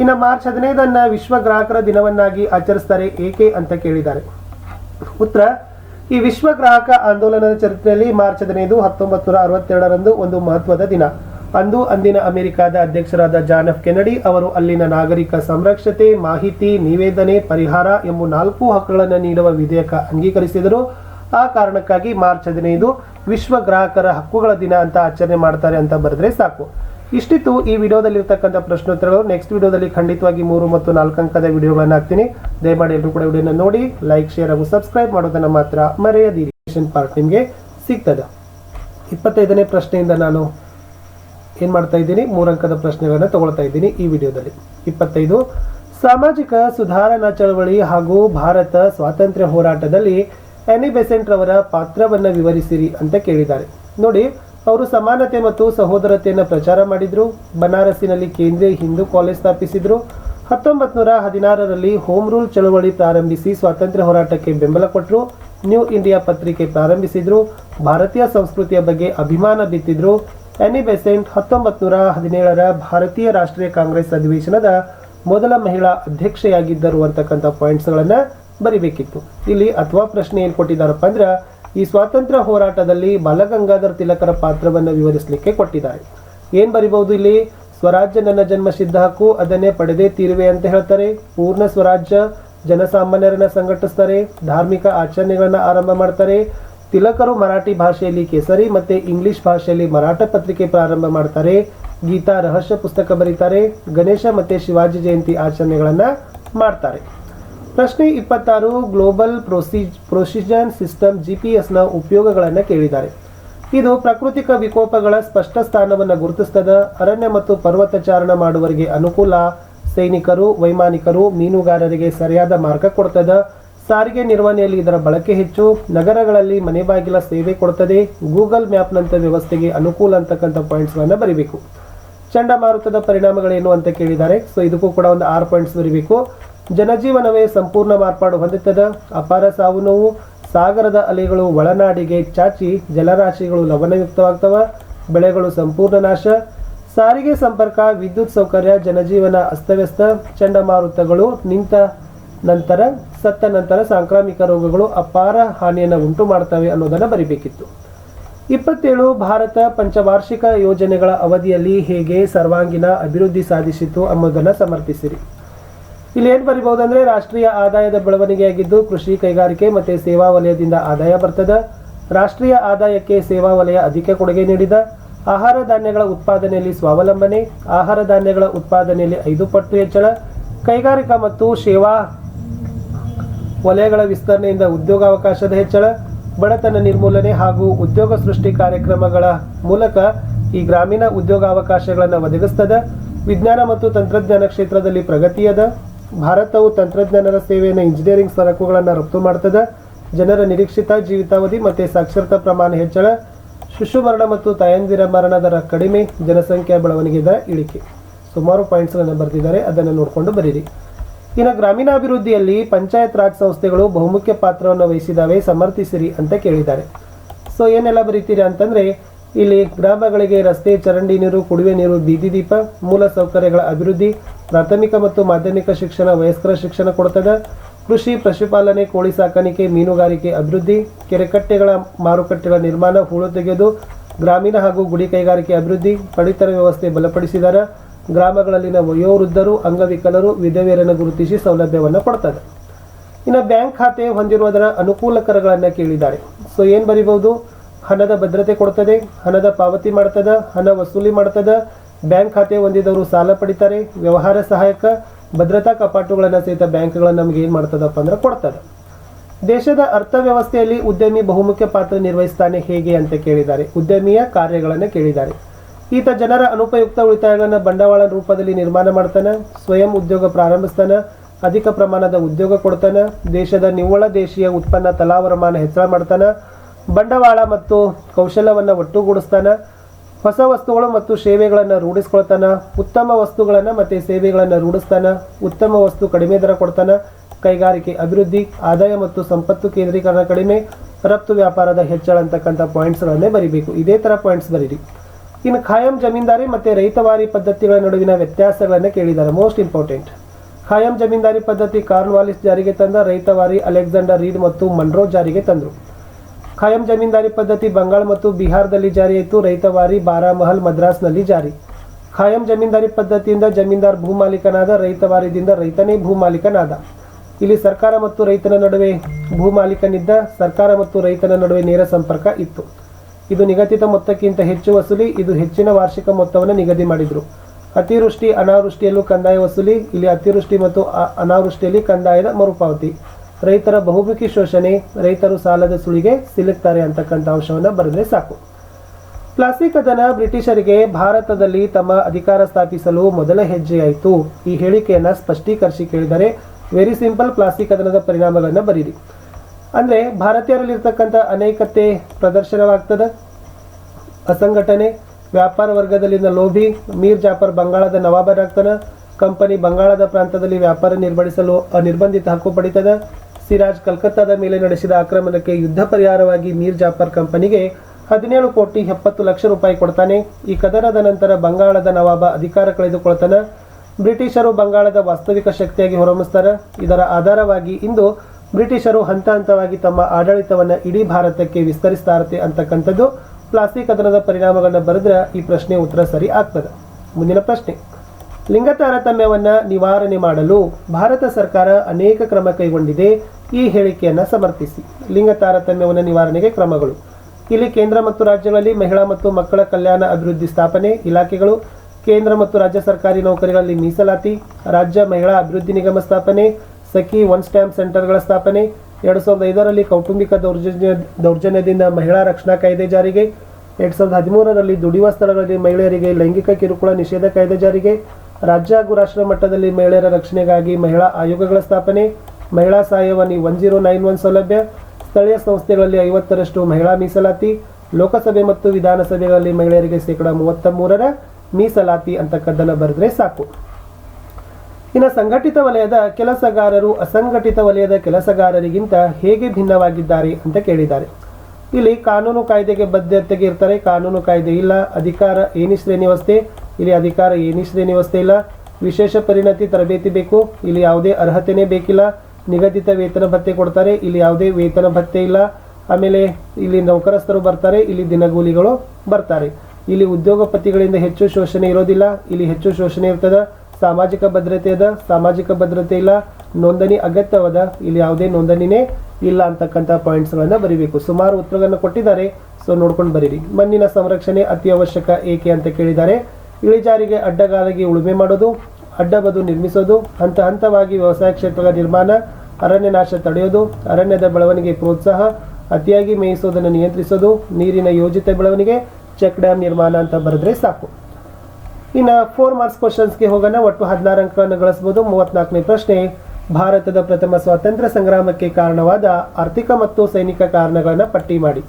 ಇನ್ನು ಮಾರ್ಚ್ ಹದಿನೈದನ್ನು ವಿಶ್ವ ಗ್ರಾಹಕರ ದಿನವನ್ನಾಗಿ ಆಚರಿಸ್ತಾರೆ ಏಕೆ ಅಂತ ಕೇಳಿದ್ದಾರೆ. ಉತ್ತರ, ಈ ವಿಶ್ವ ಗ್ರಾಹಕ ಆಂದೋಲನದ ಚರಿತ್ರೆಯಲ್ಲಿ ಮಾರ್ಚ್ ಹದಿನೈದು, ಹತ್ತೊಂಬತ್ತು ನೂರ ಅರವತ್ತೆರಡರಂದು ಒಂದು ಮಹತ್ವದ ದಿನ. ಅಂದು ಅಂದಿನ ಅಮೆರಿಕದ ಅಧ್ಯಕ್ಷರಾದ ಜಾನ್ ಎಫ್ ಕೆನಡಿ ಅವರು ಅಲ್ಲಿನ ನಾಗರಿಕ ಸಂರಕ್ಷತೆ, ಮಾಹಿತಿ, ನಿವೇದನೆ, ಪರಿಹಾರ ಎಂಬ ನಾಲ್ಕು ಹಕ್ಕುಗಳನ್ನು ನೀಡುವ ವಿಧೇಯಕ ಅಂಗೀಕರಿಸಿದರು. ಆ ಕಾರಣಕ್ಕಾಗಿ ಮಾರ್ಚ್ ಹದಿನೈದು ವಿಶ್ವ ಗ್ರಾಹಕರ ಹಕ್ಕುಗಳ ದಿನ ಅಂತ ಆಚರಣೆ ಮಾಡ್ತಾರೆ ಅಂತ ಬರೆದ್ರೆ ಸಾಕು. ಇಷ್ಟಿತ್ತು ಈ ವಿಡಿಯೋದಲ್ಲಿರ್ತಕ್ಕಂಥ ಪ್ರಶ್ನೋತ್ತರಗಳು. ನೆಕ್ಸ್ಟ್ ವಿಡಿಯೋದಲ್ಲಿ ಖಂಡಿತವಾಗಿ ಮೂರು ಮತ್ತು ನಾಲ್ಕು ಅಂಕದ ವಿಡಿಯೋಗಳನ್ನು ಹಾಕ್ತೀನಿ. ದಯಮಾಡಿ ಎಲ್ಲರೂ ಕೂಡ ವಿಡಿಯೋನ ನೋಡಿ ಲೈಕ್ ಶೇರ್ ಹಾಗೂ ಸಬ್ಸ್ಕ್ರೈಬ್ ಮಾಡೋದನ್ನು ಮಾತ್ರ ಮರೆಯದಿರಿ. ಪಾರ್ಟ್ ನಿಮಗೆ ಸಿಗ್ತದೆ. ಇಪ್ಪತ್ತೈದನೇ ಪ್ರಶ್ನೆಯಿಂದ ನಾನು ಏನು ಮಾಡ್ತಾ ಇದ್ದೀನಿ? ಮೂರಂಕದ ಪ್ರಶ್ನೆಗಳನ್ನು ತಗೊಳ್ತಾ ಇದ್ದೀನಿ ಈ ವಿಡಿಯೋದಲ್ಲಿ. ಇಪ್ಪತ್ತೈದು, ಸಾಮಾಜಿಕ ಸುಧಾರಣಾ ಚಳವಳಿ ಹಾಗೂ ಭಾರತ ಸ್ವಾತಂತ್ರ್ಯ ಹೋರಾಟದಲ್ಲಿ ಎನಿ ಬೆಸೆಂಟ್ ರವರ ಪಾತ್ರವನ್ನ ವಿವರಿಸಿರಿ ಅಂತ ಕೇಳಿದ್ದಾರೆ. ನೋಡಿ ಅವರು ಸಮಾನತೆ ಮತ್ತು ಸಹೋದರತೆಯನ್ನು ಪ್ರಚಾರ ಮಾಡಿದರು. ಬನಾರಸಿನಲ್ಲಿ ಕೇಂದ್ರೀಯ ಹಿಂದೂ ಕಾಲೇಜ್ ಸ್ಥಾಪಿಸಿದ್ರು. ಹತ್ತೊಂಬತ್ತು ನೂರ ಹದಿನಾರರಲ್ಲಿ ಹೋಮ್ ರೂಲ್ ಚಳವಳಿ ಪ್ರಾರಂಭಿಸಿ ಸ್ವಾತಂತ್ರ್ಯ ಹೋರಾಟಕ್ಕೆ ಬೆಂಬಲ ಕೊಟ್ಟರು ನ್ಯೂ ಇಂಡಿಯಾ ಪತ್ರಿಕೆ ಪ್ರಾರಂಭಿಸಿದರು. ಭಾರತೀಯ ಸಂಸ್ಕೃತಿಯ ಬಗ್ಗೆ ಅಭಿಮಾನ ಬಿತ್ತಿದ್ರು. ಆನಿ ಬೆಸೆಂಟ್ ಹತ್ತೊಂಬತ್ತು ಹದಿನೇಳರ ಭಾರತೀಯ ರಾಷ್ಟ್ರೀಯ ಕಾಂಗ್ರೆಸ್ ಅಧಿವೇಶನದ ಮೊದಲ ಮಹಿಳಾ ಅಧ್ಯಕ್ಷೆಯಾಗಿದ್ದರು ಅಂತಕ್ಕಂಥ ಪಾಯಿಂಟ್ಸ್ಗಳನ್ನು ಬರಿಬೇಕಿತ್ತು. ಇಲ್ಲಿ ಅಥವಾ ಪ್ರಶ್ನೆ ಏನು ಕೊಟ್ಟಿದ್ದಾರಪ್ಪ ಅಂದ್ರೆ ಈ ಸ್ವಾತಂತ್ರ್ಯ ಹೋರಾಟದಲ್ಲಿ ಬಾಲಗಂಗಾಧರ ತಿಲಕರ ಪಾತ್ರವನ್ನು ವಿವರಿಸಲಿಕ್ಕೆ ಕೊಟ್ಟಿದ್ದಾರೆ. ಏನು ಬರಿಬಹುದು ಇಲ್ಲಿ? ಸ್ವರಾಜ್ಯ ನನ್ನ ಜನ್ಮ ಸಿದ್ಧ ಹಕ್ಕು, ಅದನ್ನೇ ಪಡೆದೇ ತೀರುವೆ ಅಂತ ಹೇಳ್ತಾರೆ. ಪೂರ್ಣ ಸ್ವರಾಜ್ಯ, ಜನಸಾಮಾನ್ಯರನ್ನು ಸಂಘಟಿಸ್ತಾರೆ, ಧಾರ್ಮಿಕ ಆಚರಣೆಗಳನ್ನು ಆರಂಭ ಮಾಡ್ತಾರೆ. ತಿಲಕರು ಮರಾಠಿ ಭಾಷೆಯಲ್ಲಿ ಕೇಸರಿ ಮತ್ತು ಇಂಗ್ಲಿಷ್ ಭಾಷೆಯಲ್ಲಿ ಮರಾಠ ಪತ್ರಿಕೆ ಪ್ರಾರಂಭ ಮಾಡ್ತಾರೆ. ಗೀತಾ ರಹಸ್ಯ ಪುಸ್ತಕ ಬರೀತಾರೆ. ಗಣೇಶ ಮತ್ತು ಶಿವಾಜಿ ಜಯಂತಿ ಆಚರಣೆಗಳನ್ನು ಮಾಡ್ತಾರೆ. ಪ್ರಶ್ನೆ ಇಪ್ಪತ್ತಾರು ಗ್ಲೋಬಲ್ ಪ್ರೊಸೀಜ್ ಪ್ರೊಸಿಜನ್ ಸಿಸ್ಟಮ್ ಜಿಪಿಎಸ್ನ ಉಪಯೋಗಗಳನ್ನು ಕೇಳಿದ್ದಾರೆ. ಇದು ಪ್ರಾಕೃತಿಕ ವಿಕೋಪಗಳ ಸ್ಪಷ್ಟ ಸ್ಥಾನವನ್ನು ಗುರುತಿಸ್ತದ, ಅರಣ್ಯ ಮತ್ತು ಪರ್ವತ ಚಾರಣ ಮಾಡುವವರಿಗೆ ಅನುಕೂಲ, ಸೈನಿಕರು, ವೈಮಾನಿಕರು, ಮೀನುಗಾರರಿಗೆ ಸರಿಯಾದ ಮಾರ್ಗ ಕೊಡ್ತದ, ಸಾರಿಗೆ ನಿರ್ವಹಣೆಯಲ್ಲಿ ಇದರ ಬಳಕೆ ಹೆಚ್ಚು, ನಗರಗಳಲ್ಲಿ ಮನೆ ಬಾಗಿಲ ಸೇವೆ ಕೊಡ್ತದೆ, ಗೂಗಲ್ ಮ್ಯಾಪ್ನಂಥ ವ್ಯವಸ್ಥೆಗೆ ಅನುಕೂಲ ಅಂತಕ್ಕಂಥ ಪಾಯಿಂಟ್ಸ್ಗಳನ್ನು ಬರೀಬೇಕು. ಚಂಡಮಾರುತದ ಪರಿಣಾಮಗಳೇನು ಅಂತ ಕೇಳಿದ್ದಾರೆ. ಸೊ ಇದಕ್ಕೂ ಕೂಡ ಒಂದು ಆರು ಪಾಯಿಂಟ್ಸ್ ಬರೀಬೇಕು. ಜನಜೀವನವೇ ಸಂಪೂರ್ಣ ಮಾರ್ಪಾಡು ಹೊಂದುತ್ತದೆ. ಅಪಾರ ಸಾವು ನೋವು, ಸಾಗರದ ಅಲೆಗಳು ಒಳನಾಡಿಗೆ ಚಾಚಿ ಜಲರಾಶಿಗಳು ಲವಣಯುಕ್ತವಾಗ್ತವ. ಬೆಳೆಗಳು ಸಂಪೂರ್ಣ ನಾಶ. ಸಾರಿಗೆ ಸಂಪರ್ಕ, ವಿದ್ಯುತ್ ಸೌಕರ್ಯ, ಜನಜೀವನ ಅಸ್ತವ್ಯಸ್ತ. ಚಂಡಮಾರುತಗಳು ನಿಂತ ನಂತರ, ಸತ್ತ ನಂತರ ಸಾಂಕ್ರಾಮಿಕ ರೋಗಗಳು ಅಪಾರ ಹಾನಿಯನ್ನು ಉಂಟು ಮಾಡ್ತವೆ ಅನ್ನೋದನ್ನು ಬರಿಬೇಕಿತ್ತು. ಇಪ್ಪತ್ತೇಳು ಭಾರತ ಪಂಚವಾರ್ಷಿಕ ಯೋಜನೆಗಳ ಅವಧಿಯಲ್ಲಿ ಹೇಗೆ ಸರ್ವಾಂಗೀಣ ಅಭಿವೃದ್ಧಿ ಸಾಧಿಸಿತು ಎಂಬುದನ್ನು ಸಮರ್ಥಿಸಿರಿ. ಇಲ್ಲಿ ಏನು ಬರಿಬಹುದು ಅಂದರೆ ರಾಷ್ಟ್ರೀಯ ಆದಾಯದ ಬೆಳವಣಿಗೆಯಾಗಿದ್ದು ಕೃಷಿ ಕೈಗಾರಿಕೆ ಮತ್ತೆ ಸೇವಾ ವಲಯದಿಂದ ಆದಾಯ ಬರ್ತದ. ರಾಷ್ಟ್ರೀಯ ಆದಾಯಕ್ಕೆ ಸೇವಾ ವಲಯ ಅಧಿಕ ಕೊಡುಗೆ ನೀಡಿದ. ಆಹಾರ ಧಾನ್ಯಗಳ ಉತ್ಪಾದನೆಯಲ್ಲಿ ಸ್ವಾವಲಂಬನೆ. ಆಹಾರ ಧಾನ್ಯಗಳ ಉತ್ಪಾದನೆಯಲ್ಲಿ ಐದು ಪಟ್ಟು ಹೆಚ್ಚಳ. ಕೈಗಾರಿಕಾ ಮತ್ತು ಸೇವಾ ವಲಯಗಳ ವಿಸ್ತರಣೆಯಿಂದ ಉದ್ಯೋಗಾವಕಾಶದ ಹೆಚ್ಚಳ. ಬಡತನ ನಿರ್ಮೂಲನೆ ಹಾಗೂ ಉದ್ಯೋಗ ಸೃಷ್ಟಿ ಕಾರ್ಯಕ್ರಮಗಳ ಮೂಲಕ ಈ ಗ್ರಾಮೀಣ ಉದ್ಯೋಗಾವಕಾಶಗಳನ್ನು ಒದಗಿಸ್ತದ. ವಿಜ್ಞಾನ ಮತ್ತು ತಂತ್ರಜ್ಞಾನ ಕ್ಷೇತ್ರದಲ್ಲಿ ಪ್ರಗತಿಯದ ಭಾರತವು ತಂತ್ರಜ್ಞಾನದ ಸೇವೆಯನ್ನು ಇಂಜಿನಿಯರಿಂಗ್ ಸರಕುಗಳನ್ನು ರಫ್ತು ಮಾಡ್ತದ. ಜನರ ನಿರೀಕ್ಷಿತ ಜೀವಿತಾವಧಿ ಮತ್ತು ಸಾಕ್ಷರತಾ ಪ್ರಮಾಣ ಹೆಚ್ಚಳ ಶಿಶು ಮರಣ ಮತ್ತು ತಾಯಂದಿರ ಮರಣ ದರ ಕಡಿಮೆ, ಜನಸಂಖ್ಯಾ ಬೆಳವಣಿಗೆ ದರ ಇಳಿಕೆ. ಸುಮಾರು ಪಾಯಿಂಟ್ಸ್ಗಳನ್ನು ಬರೆದಿದ್ದಾರೆ. ಅದನ್ನು ನೋಡಿಕೊಂಡು ಬರೀರಿ. ಇನ್ನು ಗ್ರಾಮೀಣಾಭಿವೃದ್ಧಿಯಲ್ಲಿ ಪಂಚಾಯತ್ ರಾಜ್ ಸಂಸ್ಥೆಗಳು ಬಹುಮುಖ್ಯ ಪಾತ್ರವನ್ನು ವಹಿಸಿದಾವೆ ಸಮರ್ಥಿಸಿರಿ ಅಂತ ಕೇಳಿದ್ದಾರೆ. ಸೊ ಏನೆಲ್ಲ ಬರೀತೀರಿ ಅಂತಂದ್ರೆ, ಇಲ್ಲಿ ಗ್ರಾಮಗಳಿಗೆ ರಸ್ತೆ, ಚರಂಡಿ ನೀರು, ಕುಡಿಯುವ ನೀರು, ಬೀದಿ ದೀಪ, ಮೂಲ ಸೌಕರ್ಯಗಳ ಅಭಿವೃದ್ಧಿ, ಪ್ರಾಥಮಿಕ ಮತ್ತು ಮಾಧ್ಯಮಿಕ ಶಿಕ್ಷಣ, ವಯಸ್ಕರ ಶಿಕ್ಷಣ ಕೊಡ್ತದ, ಕೃಷಿ, ಪಶುಪಾಲನೆ, ಕೋಳಿ ಸಾಕಾಣಿಕೆ, ಮೀನುಗಾರಿಕೆ ಅಭಿವೃದ್ಧಿ, ಕೆರೆಕಟ್ಟೆಗಳ ಮಾರುಕಟ್ಟೆಗಳ ನಿರ್ಮಾಣ, ಹೂಳು ತೆಗೆದು, ಗ್ರಾಮೀಣ ಹಾಗೂ ಗುಡಿ ಕೈಗಾರಿಕೆ ಅಭಿವೃದ್ಧಿ, ಪಡಿತರ ವ್ಯವಸ್ಥೆ ಬಲಪಡಿಸಿದಾರ. ಗ್ರಾಮಗಳಲ್ಲಿನ ವಯೋವೃದ್ಧರು, ಅಂಗವಿಕಲರು, ವಿಧವೆಯರನ್ನು ಗುರುತಿಸಿ ಸೌಲಭ್ಯವನ್ನು ಕೊಡ್ತದೆ ಇನ್ನು ಬ್ಯಾಂಕ್ ಖಾತೆ ಹೊಂದಿರುವುದರ ಅನುಕೂಲಕರಗಳನ್ನು ಕೇಳಿದ್ದಾರೆ. ಸೊ ಏನು ಬರಿಬಹುದು? ಹಣದ ಭದ್ರತೆ ಕೊಡ್ತದೆ, ಹಣದ ಪಾವತಿ ಮಾಡ್ತದೆ, ಹಣ ವಸೂಲಿ ಮಾಡ್ತದ, ಬ್ಯಾಂಕ್ ಖಾತೆ ಹೊಂದಿದವರು ಸಾಲ ಪಡಿತಾರೆ, ವ್ಯವಹಾರ ಸಹಾಯಕ, ಭದ್ರತಾ ಕಪಾಟುಗಳನ್ನು ಸಹಿತ ಬ್ಯಾಂಕ್ಗಳನ್ನು ನಮ್ಗೆ ಏನು ಮಾಡ್ತದಪ್ಪ ಅಂದ್ರೆ ಕೊಡ್ತದೆ. ದೇಶದ ಅರ್ಥವ್ಯವಸ್ಥೆಯಲ್ಲಿ ಉದ್ಯಮಿ ಬಹುಮುಖ್ಯ ಪಾತ್ರ ನಿರ್ವಹಿಸ್ತಾನೆ ಹೇಗೆ ಅಂತ ಕೇಳಿದ್ದಾರೆ. ಉದ್ಯಮಿಯ ಕಾರ್ಯಗಳನ್ನು ಕೇಳಿದ್ದಾರೆ. ಈತ ಜನರ ಅನುಪಯುಕ್ತ ಉಳಿತಾಯಗಳನ್ನು ಬಂಡವಾಳ ರೂಪದಲ್ಲಿ ನಿರ್ಮಾಣ ಮಾಡ್ತಾನೆ, ಸ್ವಯಂ ಉದ್ಯೋಗ ಪ್ರಾರಂಭಿಸ್ತಾನ, ಅಧಿಕ ಪ್ರಮಾಣದ ಉದ್ಯೋಗ ಕೊಡ್ತಾನೆ, ದೇಶದ ನಿವ್ವಳ ದೇಶೀಯ ಉತ್ಪನ್ನ ತಲಾವರಮಾನ ಹೆಚ್ಚಳ ಮಾಡ್ತಾನ, ಬಂಡವಾಳ ಮತ್ತು ಕೌಶಲ್ಯವನ್ನು ಒಟ್ಟುಗೂಡಿಸ್ತಾನ, ಹೊಸ ವಸ್ತುಗಳು ಮತ್ತು ಸೇವೆಗಳನ್ನು ರೂಢಿಸ್ಕೊಳ್ತಾನ, ಉತ್ತಮ ವಸ್ತುಗಳನ್ನು ಮತ್ತು ಸೇವೆಗಳನ್ನು ರೂಢಿಸ್ತಾನ, ಉತ್ತಮ ವಸ್ತು ಕಡಿಮೆ ದರ ಕೊಡ್ತಾನ, ಕೈಗಾರಿಕೆ ಅಭಿವೃದ್ಧಿ, ಆದಾಯ ಮತ್ತು ಸಂಪತ್ತು ಕೇಂದ್ರೀಕರಣ ಕಡಿಮೆ, ರಫ್ತು ವ್ಯಾಪಾರದ ಹೆಚ್ಚಳ ಅಂತಕ್ಕಂಥ ಪಾಯಿಂಟ್ಸ್ಗಳನ್ನೇ ಬರೀಬೇಕು. ಇದೇ ಥರ ಪಾಯಿಂಟ್ಸ್ ಬರೀರಿ. ಇನ್ನು ಖಾಯಂ ಜಮೀನ್ದಾರಿ ಮತ್ತು ರೈತವಾರಿ ಪದ್ಧತಿಗಳ ನಡುವಿನ ವ್ಯತ್ಯಾಸಗಳನ್ನು ಕೇಳಿದ್ದಾರೆ. ಮೋಸ್ಟ್ ಇಂಪಾರ್ಟೆಂಟ್ ಖಾಯಂ ಜಮೀನ್ದಾರಿ ಪದ್ಧತಿ ಕಾರ್ನ್ವಾಲಿಸ್ ಜಾರಿಗೆ ತಂದ ರೈತವಾರಿ ಅಲೆಕ್ಸಾಂಡರ್ ರೀಡ್ ಮತ್ತು ಮನ್ರೋ ಜಾರಿಗೆ ತಂದರು. ಖಾಯಂ ಜಮೀನ್ದಾರಿ ಪದ್ಧತಿ ಬಂಗಾಳ ಮತ್ತು ಬಿಹಾರದಲ್ಲಿ ಜಾರಿಯಾಯಿತು. ರೈತವಾರಿ ಬಾರಾಮಹಲ್ ಮದ್ರಾಸ್ನಲ್ಲಿ ಜಾರಿ. ಖಾಯಂ ಜಮೀನ್ದಾರಿ ಪದ್ಧತಿಯಿಂದ ಜಮೀನ್ದಾರ್ ಭೂಮಾಲೀಕನಾದ, ರೈತವಾರಿದಿಂದ ರೈತನೇ ಭೂಮಾಲೀಕನಾದ. ಇಲ್ಲಿ ಸರ್ಕಾರ ಮತ್ತು ರೈತನ ನಡುವೆ ಭೂಮಾಲೀಕನಿದ್ದ, ಸರ್ಕಾರ ಮತ್ತು ರೈತನ ನಡುವೆ ನೇರ ಸಂಪರ್ಕ ಇತ್ತು. ಇದು ನಿಗದಿತ ಮೊತ್ತಕ್ಕಿಂತ ಹೆಚ್ಚು ವಸೂಲಿ, ಇದು ಹೆಚ್ಚಿನ ವಾರ್ಷಿಕ ಮೊತ್ತವನ್ನು ನಿಗದಿ ಮಾಡಿದರು. ಅತಿವೃಷ್ಟಿ, ಅನಾವೃಷ್ಟಿಯಲ್ಲೂ ಕಂದಾಯ ವಸೂಲಿ, ಇಲ್ಲಿ ಅತಿವೃಷ್ಟಿ ಮತ್ತು ಅನಾವೃಷ್ಟಿಯಲ್ಲಿ ಕಂದಾಯದ ಮರುಪಾವತಿ. ರೈತರ ಬಹುಮುಖಿ ಶೋಷಣೆ, ರೈತರು ಸಾಲದ ಸುಳಿಗೆ ಸಿಲುಕ್ತಾರೆ ಅಂತಕ್ಕಂಥ ಅಂಶವನ್ನು ಬರೆದರೆ ಸಾಕು. ಪ್ಲಾಸ್ಟಿಕ್ ಕದನ ಬ್ರಿಟಿಷರಿಗೆ ಭಾರತದಲ್ಲಿ ತಮ್ಮ ಅಧಿಕಾರ ಸ್ಥಾಪಿಸಲು ಮೊದಲ ಹೆಜ್ಜೆಯಾಯಿತು. ಈ ಹೇಳಿಕೆಯನ್ನು ಸ್ಪಷ್ಟೀಕರಿಸಿ ಕೇಳಿದರೆ ವೆರಿ ಸಿಂಪಲ್ ಪ್ಲಾಸ್ಟಿಕ್ ಕದನದ ಪರಿಣಾಮಗಳನ್ನು ಬರೀರಿ. ಅಂದ್ರೆ ಭಾರತೀಯರಲ್ಲಿರ್ತಕ್ಕಂಥ ಅನೇಕತೆ ಪ್ರದರ್ಶನವಾಗ್ತದೆ ಅಸಂಘಟನೆ, ವ್ಯಾಪಾರ ವರ್ಗದಲ್ಲಿನ ಲೋಭಿ, ಮೀರ್ ಜಾಫರ್ ಬಂಗಾಳದ ನವಾಬರಾಗ್ತಾನ ಕಂಪನಿ ಬಂಗಾಳದ ಪ್ರಾಂತದಲ್ಲಿ ವ್ಯಾಪಾರ ನಿರ್ವಹಿಸಲು ಅನಿರ್ಬಂಧಿತ ಹಕ್ಕು ಪಡಿತದ. ಸಿರಾಜ್ ಕಲ್ಕತ್ತಾದ ಮೇಲೆ ನಡೆಸಿದ ಆಕ್ರಮಣಕ್ಕೆ ಯುದ್ಧ ಪರಿಹಾರವಾಗಿ ಮೀರ್ ಜಾಫರ್ ಕಂಪನಿಗೆ ಹದಿನೇಳು ಕೋಟಿ ಎಪ್ಪತ್ತು ಲಕ್ಷ ರೂಪಾಯಿ ಕೊಡ್ತಾನೆ. ಈ ಕದನದ ನಂತರ ಬಂಗಾಳದ ನವಾಬ ಅಧಿಕಾರ ಕಳೆದುಕೊಳ್ತಾನೆ. ಬ್ರಿಟಿಷರು ಬಂಗಾಳದ ವಾಸ್ತವಿಕ ಶಕ್ತಿಯಾಗಿ ಹೊರಹೊಮ್ಮಿಸ್ತಾರೆ. ಇದರ ಆಧಾರವಾಗಿ ಇಂದು ಬ್ರಿಟಿಷರು ಹಂತ ಹಂತವಾಗಿ ತಮ್ಮ ಆಡಳಿತವನ್ನು ಇಡೀ ಭಾರತಕ್ಕೆ ವಿಸ್ತರಿಸ್ತಾರತ್ತೆ ಅಂತಕ್ಕಂಥದ್ದು ಪ್ಲಾಸ್ಟಿಕ್ ಕದನದ ಪರಿಣಾಮಗಳನ್ನ ಬರೆದ್ರೆ ಈ ಪ್ರಶ್ನೆ ಉತ್ತರ ಸರಿ ಆಗ್ತದೆ. ಮುಂದಿನ ಪ್ರಶ್ನೆ. ಲಿಂಗ ತಾರತಮ್ಯವನ್ನ ನಿವಾರಣೆ ಮಾಡಲು ಭಾರತ ಸರ್ಕಾರ ಅನೇಕ ಕ್ರಮ ಕೈಗೊಂಡಿದೆ. ಈ ಹೇಳಿಕೆಯನ್ನ ಸಮರ್ಥಿಸಿ. ಲಿಂಗ ತಾರತಮ್ಯವನ್ನು ನಿವಾರಣೆಗೆ ಕ್ರಮಗಳು. ಇಲ್ಲಿ ಕೇಂದ್ರ ಮತ್ತು ರಾಜ್ಯಗಳಲ್ಲಿ ಮಹಿಳಾ ಮತ್ತು ಮಕ್ಕಳ ಕಲ್ಯಾಣ ಅಭಿವೃದ್ಧಿ ಸ್ಥಾಪನೆ ಇಲಾಖೆಗಳು, ಕೇಂದ್ರ ಮತ್ತು ರಾಜ್ಯ ಸರ್ಕಾರಿ ನೌಕರಿಗಳಲ್ಲಿ ಮೀಸಲಾತಿ, ರಾಜ್ಯ ಮಹಿಳಾ ಅಭಿವೃದ್ಧಿ ನಿಗಮ ಸ್ಥಾಪನೆ ಸಖಿ ಒನ್ ಸ್ಟ್ಯಾಂಪ್ ಸೆಂಟರ್ಗಳ ಸ್ಥಾಪನೆ. ಎರಡು ಸಾವಿರದ ಐದರಲ್ಲಿ ಕೌಟುಂಬಿಕ ದೌರ್ಜನ್ಯ, ದೌರ್ಜನ್ಯದಿಂದ ಮಹಿಳಾ ರಕ್ಷಣಾ ಕಾಯ್ದೆ ಜಾರಿಗೆ. ಎರಡು ಸಾವಿರದ ಹದಿಮೂರರಲ್ಲಿ ದುಡಿಯುವ ಸ್ಥಳಗಳಲ್ಲಿ ಮಹಿಳೆಯರಿಗೆ ಲೈಂಗಿಕ ಕಿರುಕುಳ ನಿಷೇಧ ಕಾಯ್ದೆ ಜಾರಿಗೆ. ರಾಜ್ಯ ಹಾಗೂ ರಾಷ್ಟ್ರ ಮಟ್ಟದಲ್ಲಿ ಮಹಿಳೆಯರ ರಕ್ಷಣೆಗಾಗಿ ಮಹಿಳಾ ಆಯೋಗಗಳ ಸ್ಥಾಪನೆ. ಮಹಿಳಾ ಸಹಾಯವಾಣಿ ಒನ್ ಜೀರೋ ನೈನ್ ಒನ್ ಸೌಲಭ್ಯ. ಸ್ಥಳೀಯ ಸಂಸ್ಥೆಗಳಲ್ಲಿ ಐವತ್ತರಷ್ಟು ಮಹಿಳಾ ಮೀಸಲಾತಿ. ಲೋಕಸಭೆ ಮತ್ತು ವಿಧಾನಸಭೆಗಳಲ್ಲಿ ಮಹಿಳೆಯರಿಗೆ ಶೇಕಡಾ ಮೂವತ್ತ ಮೂರರ ಮೀಸಲಾತಿ ಅಂತಕ್ಕದ್ದನ್ನು ಬರೆದ್ರೆ ಸಾಕು. ಇನ್ನು ಸಂಘಟಿತ ವಲಯದ ಕೆಲಸಗಾರರು ಅಸಂಘಟಿತ ವಲಯದ ಕೆಲಸಗಾರರಿಗಿಂತ ಹೇಗೆ ಭಿನ್ನವಾಗಿದ್ದಾರೆ ಅಂತ ಕೇಳಿದ್ದಾರೆ. ಇಲ್ಲಿ ಕಾನೂನು ಕಾಯ್ದೆಗೆ ಬದ್ಧತೆಗೆ ಇರ್ತಾರೆ, ಕಾನೂನು ಕಾಯ್ದೆ ಇಲ್ಲ, ಅಧಿಕಾರ ಏನಿ ಶ್ರೇಣಿ ವ್ಯವಸ್ಥೆ ಇಲ್ಲಿ ಅಧಿಕಾರ ಏನಿ ಶ್ರೇಣಿ ವ್ಯವಸ್ಥೆ ಇಲ್ಲ. ವಿಶೇಷ ಪರಿಣತಿ ತರಬೇತಿ ಬೇಕು, ಇಲ್ಲಿ ಯಾವುದೇ ಅರ್ಹತೆನೇ ಬೇಕಿಲ್ಲ. ನಿಗದಿತ ವೇತನ ಭತ್ಯೆ ಕೊಡ್ತಾರೆ, ಇಲ್ಲಿ ಯಾವುದೇ ವೇತನ ಭತ್ಯೆ ಇಲ್ಲ. ಆಮೇಲೆ ಇಲ್ಲಿ ನೌಕರಸ್ಥರು ಬರ್ತಾರೆ, ಇಲ್ಲಿ ದಿನಗೂಲಿಗಳು ಬರ್ತಾರೆ. ಇಲ್ಲಿ ಉದ್ಯೋಗಪತಿಗಳಿಂದ ಹೆಚ್ಚು ಶೋಷಣೆ ಇರೋದಿಲ್ಲ, ಇಲ್ಲಿ ಹೆಚ್ಚು ಶೋಷಣೆ ಇರ್ತದ. ಸಾಮಾಜಿಕ ಭದ್ರತೆ ಅದ. ಸಾಮಾಜಿಕ ಭದ್ರತೆ ಇಲ್ಲ. ನೋಂದಣಿ ಅಗತ್ಯವದ. ಇಲ್ಲಿ ಯಾವುದೇ ನೋಂದಣಿನೇ ಇಲ್ಲ ಅಂತಕ್ಕಂಥ ಪಾಯಿಂಟ್ಸ್ಗಳನ್ನ ಬರಿಬೇಕು. ಸುಮಾರು ಉತ್ತರಗಳನ್ನು ಕೊಟ್ಟಿದ್ದಾರೆ. ಸೊ ನೋಡ್ಕೊಂಡು ಬರೀರಿ. ಮಣ್ಣಿನ ಸಂರಕ್ಷಣೆ ಅತಿ ಅವಶ್ಯಕ. ಏಕೆ ಅಂತ ಕೇಳಿದ್ದಾರೆ. ಇಳಿಜಾರಿಗೆ ಅಡ್ಡಗಾಲಿಗೆ ಉಳುಮೆ ಮಾಡೋದು ಅಡ್ಡಬದು ನಿರ್ಮಿಸೋದು, ಹಂತ ಹಂತವಾಗಿ ವ್ಯವಸಾಯ ಕ್ಷೇತ್ರಗಳ ನಿರ್ಮಾಣ, ಅರಣ್ಯ ನಾಶ ತಡೆಯೋದು, ಅರಣ್ಯದ ಬೆಳವಣಿಗೆ ಪ್ರೋತ್ಸಾಹ, ಅತಿಯಾಗಿ ಮೇಯಿಸೋದನ್ನು ನಿಯಂತ್ರಿಸೋದು, ನೀರಿನ ಯೋಜಿತ ಬೆಳವಣಿಗೆ, ಚೆಕ್ ಡ್ಯಾಮ್ ನಿರ್ಮಾಣ ಅಂತ ಬರೆದ್ರೆ ಸಾಕು. ಇನ್ನು ಫೋರ್ ಮಾರ್ಕ್ಸ್ ಕ್ವಶನ್ಸ್ಗೆ ಹೋಗೋಣ. ಒಟ್ಟು ಹದಿನಾರು ಅಂಕಗಳನ್ನು ಗಳಿಸಬಹುದು ಮೂವತ್ನಾಲ್ಕನೇ ಪ್ರಶ್ನೆ, ಭಾರತದ ಪ್ರಥಮ ಸ್ವಾತಂತ್ರ್ಯ ಸಂಗ್ರಾಮಕ್ಕೆ ಕಾರಣವಾದ ಆರ್ಥಿಕ ಮತ್ತು ಸೈನಿಕ ಕಾರಣಗಳನ್ನು ಪಟ್ಟಿ ಮಾಡಿ.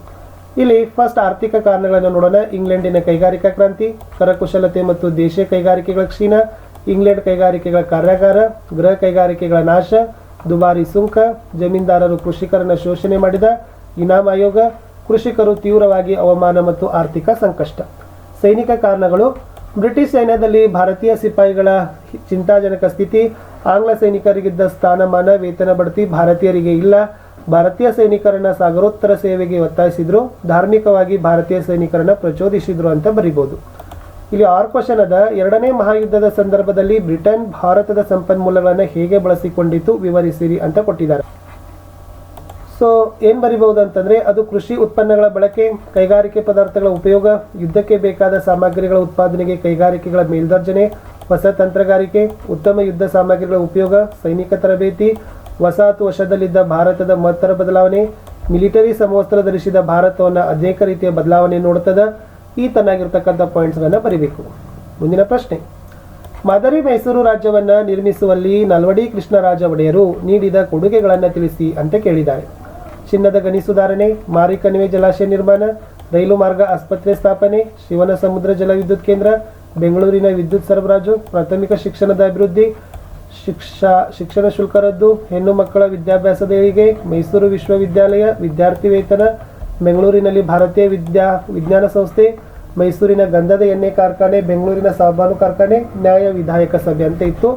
ಇಲ್ಲಿ ಫಸ್ಟ್ ಆರ್ಥಿಕ ಕಾರಣಗಳನ್ನು ನೋಡೋಣ. ಇಂಗ್ಲೆಂಡಿನ ಕೈಗಾರಿಕಾ ಕ್ರಾಂತಿ, ಕರಕುಶಲತೆ ಮತ್ತು ದೇಶೀಯ ಕೈಗಾರಿಕೆಗಳ ಕ್ಷೀಣ, ಇಂಗ್ಲೆಂಡ್ ಕೈಗಾರಿಕೆಗಳ ಕಾರ್ಯಾಗಾರ, ಗೃಹ ಕೈಗಾರಿಕೆಗಳ ನಾಶ, ದುಬಾರಿ ಸುಂಕ, ಜಮೀನ್ದಾರರು ಕೃಷಿಕರನ್ನ ಶೋಷಣೆ ಮಾಡಿದ ಇನಾಮ್ ಆಯೋಗ, ಕೃಷಿಕರು ತೀವ್ರವಾಗಿ ಅವಮಾನ ಮತ್ತು ಆರ್ಥಿಕ ಸಂಕಷ್ಟ. ಸೈನಿಕ ಕಾರಣಗಳು ಬ್ರಿಟಿಷ್ ಸೈನ್ಯದಲ್ಲಿ ಭಾರತೀಯ ಸಿಪಾಯಿಗಳ ಚಿಂತಾಜನಕ ಸ್ಥಿತಿ, ಆಂಗ್ಲ ಸೈನಿಕರಿಗಿದ್ದ ಸ್ಥಾನಮಾನ, ವೇತನ ಬಡ್ತಿ ಭಾರತೀಯರಿಗೆ ಇಲ್ಲ. ಭಾರತೀಯ ಸೈನಿಕರನ್ನ ಸಾಗರೋತ್ತರ ಸೇವೆಗೆ ಒತ್ತಾಯಿಸಿದ್ರು. ಧಾರ್ಮಿಕವಾಗಿ ಭಾರತೀಯ ಸೈನಿಕರನ್ನ ಪ್ರಚೋದಿಸಿದ್ರು ಅಂತ ಬರಿಬೋದು. ಇಲ್ಲಿ ಆರ್ ಕ್ವಶನ್ ಅದ. ಎರಡನೇ ಮಹಾಯುದ್ಧದ ಸಂದರ್ಭದಲ್ಲಿ ಬ್ರಿಟನ್ ಭಾರತದ ಸಂಪನ್ಮೂಲಗಳನ್ನು ಹೇಗೆ ಬಳಸಿಕೊಂಡಿತು ವಿವರಿಸಿರಿ ಅಂತ ಕೊಟ್ಟಿದ್ದಾರೆ. ಸೊ ಏನು ಬರಿಬಹುದು ಅಂತಂದ್ರೆ ಅದು ಕೃಷಿ ಉತ್ಪನ್ನಗಳ ಬಳಕೆ, ಕೈಗಾರಿಕೆ ಪದಾರ್ಥಗಳ ಉಪಯೋಗ, ಯುದ್ಧಕ್ಕೆ ಬೇಕಾದ ಸಾಮಗ್ರಿಗಳ ಉತ್ಪಾದನೆಗೆ ಕೈಗಾರಿಕೆಗಳ ಮೇಲ್ದರ್ಜನೆ, ಹೊಸ ತಂತ್ರಗಾರಿಕೆ, ಉತ್ತಮ ಯುದ್ಧ ಸಾಮಗ್ರಿಗಳ ಉಪಯೋಗ, ಸೈನಿಕ ತರಬೇತಿ, ವಸಾಹತು ವಶದಲ್ಲಿದ್ದ ಭಾರತದ ಮಹತ್ತರ ಬದಲಾವಣೆ, ಮಿಲಿಟರಿ ಸಮವಸ್ತ್ರ ಧರಿಸಿದ ಭಾರತವನ್ನು ಅನೇಕ ರೀತಿಯ ಬದಲಾವಣೆ ನೋಡುತ್ತದೆ. ಈ ತನ್ನಾಗಿರ್ತಕ್ಕಂಥ ಪಾಯಿಂಟ್ಸ್ಗಳನ್ನು ಬರಿಬೇಕು. ಮುಂದಿನ ಪ್ರಶ್ನೆ. ಮಾದರಿ ಮೈಸೂರು ರಾಜ್ಯವನ್ನ ನಿರ್ಮಿಸುವಲ್ಲಿ ನಲ್ವಡಿ ಕೃಷ್ಣರಾಜ ಒಡೆಯರು ನೀಡಿದ ಕೊಡುಗೆಗಳನ್ನು ತಿಳಿಸಿ ಅಂತ ಕೇಳಿದ್ದಾರೆ. ಚಿನ್ನದ ಗಣಿ ಸುಧಾರಣೆ ಮಾರಿಕಣಿವೆ ಜಲಾಶಯ ನಿರ್ಮಾಣ, ರೈಲು ಮಾರ್ಗ ಆಸ್ಪತ್ರೆ ಸ್ಥಾಪನೆ, ಶಿವನ ಸಮುದ್ರ ಜಲ ವಿದ್ಯುತ್ ಕೇಂದ್ರ, ಬೆಂಗಳೂರಿನ ವಿದ್ಯುತ್ ಸರಬರಾಜು, ಪ್ರಾಥಮಿಕ ಶಿಕ್ಷಣದ ಅಭಿವೃದ್ಧಿ, ಶಿಕ್ಷಾ, ಶಿಕ್ಷಣ ಶುಲ್ಕ ರದ್ದು, ಹೆಣ್ಣು ಮಕ್ಕಳ ವಿದ್ಯಾಭ್ಯಾಸದ ಏಳಿಗೆ, ಮೈಸೂರು ವಿಶ್ವವಿದ್ಯಾಲಯ ವಿದ್ಯಾರ್ಥಿ ವೇತನ, ಬೆಂಗಳೂರಿನಲ್ಲಿ ಭಾರತೀಯ ವಿದ್ಯಾ, ವಿಜ್ಞಾನ ಸಂಸ್ಥೆ, ಮೈಸೂರಿನ ಗಂಧದ ಎಣ್ಣೆ ಕಾರ್ಖಾನೆ, ಬೆಂಗಳೂರಿನ ಸಾಬಾನು ಕಾರ್ಖಾನೆ, ನ್ಯಾಯ ವಿಧಾಯಕ ಸಭೆ ಅಂತ ಇತ್ತು.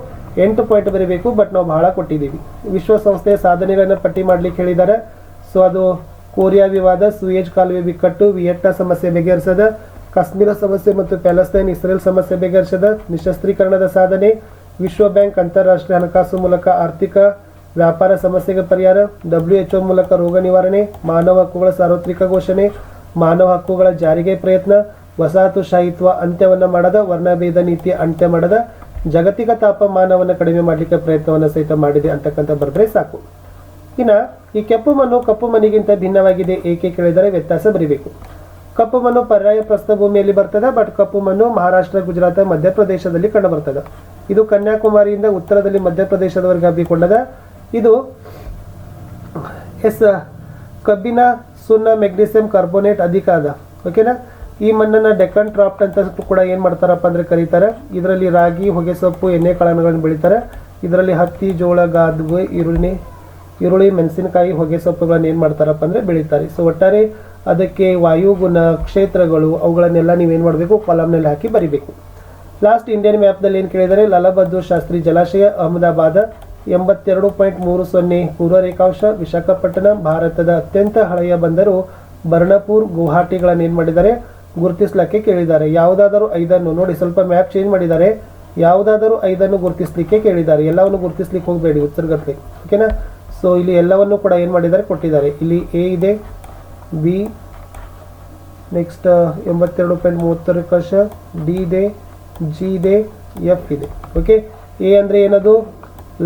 ಎಂಟು ಪಾಯಿಂಟ್ ಬರೀಬೇಕು ಬಟ್ ನಾವು ಬಹಳ ಕೊಟ್ಟಿದ್ದೀವಿ. ವಿಶ್ವಸಂಸ್ಥೆಯ ಸಾಧನೆಗಳನ್ನು ಪಟ್ಟಿ ಮಾಡಲಿಕ್ಕೆ ಹೇಳಿದ್ದಾರೆ ಅದು ಕೊರಿಯಾ ವಿವಾದ, ಸುಯೇಜ್ ಕಾಲುವೆ ಬಿಕ್ಕಟ್ಟು, ವಿಯೆಟ್ನಾ ಸಮಸ್ಯೆ ಬಗೆಹರಿಸದ, ಕಾಶ್ಮೀರ ಸಮಸ್ಯೆ ಮತ್ತು ಪ್ಯಾಲೆಸ್ತೈನ್, ಇಸ್ರೇಲ್ ಸಮಸ್ಯೆ ಬಗೆಹರಿಸದ ನಿಶಸ್ತ್ರೀಕರಣದ ಸಾಧನೆ, ವಿಶ್ವ ಬ್ಯಾಂಕ್ ಅಂತಾರಾಷ್ಟ್ರೀಯ ಹಣಕಾಸು ಮೂಲಕ ಆರ್ಥಿಕ ವ್ಯಾಪಾರ ಸಮಸ್ಯೆಗೆ ಪರಿಹಾರ, ಡಬ್ಲ್ಯೂ ಎಚ್ ಮೂಲಕ ರೋಗ ನಿವಾರಣೆ, ಮಾನವ ಹಕ್ಕುಗಳ ಸಾರ್ವತ್ರಿಕ ಘೋಷಣೆ, ಮಾನವ ಹಕ್ಕುಗಳ ಜಾರಿಗೆ ಪ್ರಯತ್ನ, ವಸಾಹತುಶಾಹಿತ್ವ ಅಂತ್ಯವನ್ನು ಮಾಡದ, ವರ್ಣಭೇದ ನೀತಿ ಅಂತ್ಯ ಮಾಡದ, ಜಾಗತಿಕ ತಾಪಮಾನವನ್ನು ಕಡಿಮೆ ಮಾಡಲಿಕ್ಕೆ ಪ್ರಯತ್ನವನ್ನು ಸಹಿತ ಮಾಡಿದೆ ಅಂತಕ್ಕಂಥ ಬರೆದ್ರೆ ಸಾಕು. ಇನ್ನ ಈ ಕೆಂಪು ಮಣ್ಣು ಕಪ್ಪು ಮಣ್ಣಿಗಿಂತ ಭಿನ್ನವಾಗಿದೆ, ಏಕೆ ಕೇಳಿದರೆ ವ್ಯತ್ಯಾಸ ಬರೀಬೇಕು. ಕಪ್ಪು ಮಣ್ಣು ಪರ್ಯಾಯ ಪ್ರಸ್ಥಭೂಮಿಯಲ್ಲಿ ಬರ್ತದೆ ಬಟ್ ಕಪ್ಪು ಮಣ್ಣು ಮಹಾರಾಷ್ಟ್ರ, ಗುಜರಾತ್, ಮಧ್ಯಪ್ರದೇಶದಲ್ಲಿ ಕಂಡು ಬರ್ತದೆ ಇದು ಕನ್ಯಾಕುಮಾರಿಯಿಂದ ಉತ್ತರದಲ್ಲಿ ಮಧ್ಯಪ್ರದೇಶದವರೆಗೆ ಹಬ್ಬಿಕೊಂಡದ ಇದು ಎಸ್, ಕಬ್ಬಿನ, ಸುಣ್ಣ, ಮೆಗ್ನೀಸಿಯಂ ಕಾರ್ಬೋನೇಟ್ ಅಧಿಕ ಅದ. ಓಕೆನಾ ಈ ಮಣ್ಣನ್ನ ಡೆಕ್ಕನ್ ಟ್ರಾಪ್ಟ್ ಅಂತ ಕೂಡ ಏನು ಮಾಡ್ತಾರಪ್ಪ ಅಂದ್ರೆ ಕರೀತಾರೆ. ಇದರಲ್ಲಿ ರಾಗಿ, ಹೊಗೆಸೊಪ್ಪು, ಎಣ್ಣೆ ಕಾಳಗಳನ್ನು ಬೆಳೀತಾರೆ. ಇದರಲ್ಲಿ ಹತ್ತಿ, ಜೋಳ ಗಾದ್ಗು ಈರುಳ್ಳಿ ಈರುಳ್ಳಿ, ಮೆಣಸಿನಕಾಯಿ, ಹೊಗೆ ಸೊಪ್ಪುಗಳನ್ನ ಏನು ಮಾಡ್ತಾರಪ್ಪ ಅಂದರೆ ಬೆಳೀತಾರೆ. ಸೊ ಒಟ್ಟಾರೆ ಅದಕ್ಕೆ ವಾಯುಗುಣ ಕ್ಷೇತ್ರಗಳು, ಅವುಗಳನ್ನೆಲ್ಲ ನೀವೇನು ಮಾಡಬೇಕು? ಕಾಲಮ್ನಲ್ಲಿ ಹಾಕಿ ಬರಿಬೇಕು. ಲಾಸ್ಟ್ ಇಂಡಿಯನ್ ಮ್ಯಾಪ್ನಲ್ಲಿ ಏನು ಕೇಳಿದರೆ ಲಾಲಾ ಬಹದ್ದೂರ್ ಶಾಸ್ತ್ರಿ ಜಲಾಶಯ, ಅಹಮದಾಬಾದ, ಎಂಬತ್ತೆರಡು ಪಾಯಿಂಟ್ ಮೂರು ಸೊನ್ನೆ ಪೂರ್ವ ರೇಖಾಂಶ, ವಿಶಾಖಪಟ್ಟಣಂ, ಭಾರತದ ಅತ್ಯಂತ ಹಳೆಯ ಬಂದರು, ಬರ್ಣಪುರ್ ಗುವಾಹಟಿಗಳನ್ನು ಏನು ಮಾಡಿದ್ದಾರೆ? ಗುರುತಿಸ್ಲಿಕ್ಕೆ ಕೇಳಿದ್ದಾರೆ. ಯಾವುದಾದರೂ ಐದನ್ನು ನೋಡಿ, ಸ್ವಲ್ಪ ಮ್ಯಾಪ್ ಚೇಂಜ್ ಮಾಡಿದ್ದಾರೆ. ಯಾವುದಾದರೂ ಐದನ್ನು ಗುರುತಿಸ್ಲಿಕ್ಕೆ ಕೇಳಿದ್ದಾರೆ. ಎಲ್ಲವನ್ನು ಗುರುತಿಸ್ಲಿಕ್ಕೆ ಹೋಗಬೇಡಿ ಉತ್ತರಗಟ್ಟಲೆ ಓಕೆನಾ ಸೊ ಇಲ್ಲಿ ಎಲ್ಲವನ್ನು ಕೂಡ ಏನು ಮಾಡಿದ್ದಾರೆ? ಕೊಟ್ಟಿದ್ದಾರೆ. ಇಲ್ಲಿ ಎ ಇದೆ ಬಿ ನೆಕ್ಸ್ಟ್ ಎಂಬತ್ತೆರಡು ಪಾಯಿಂಟ್ ಮೂವತ್ತರ ರೇಖಾಂಶ ಡಿ ಇದೆ ಜಿ ಇದೆ ಎಫ್ ಇದೆ. ಓಕೆ ಎ ಅಂದರೆ ಏನದು?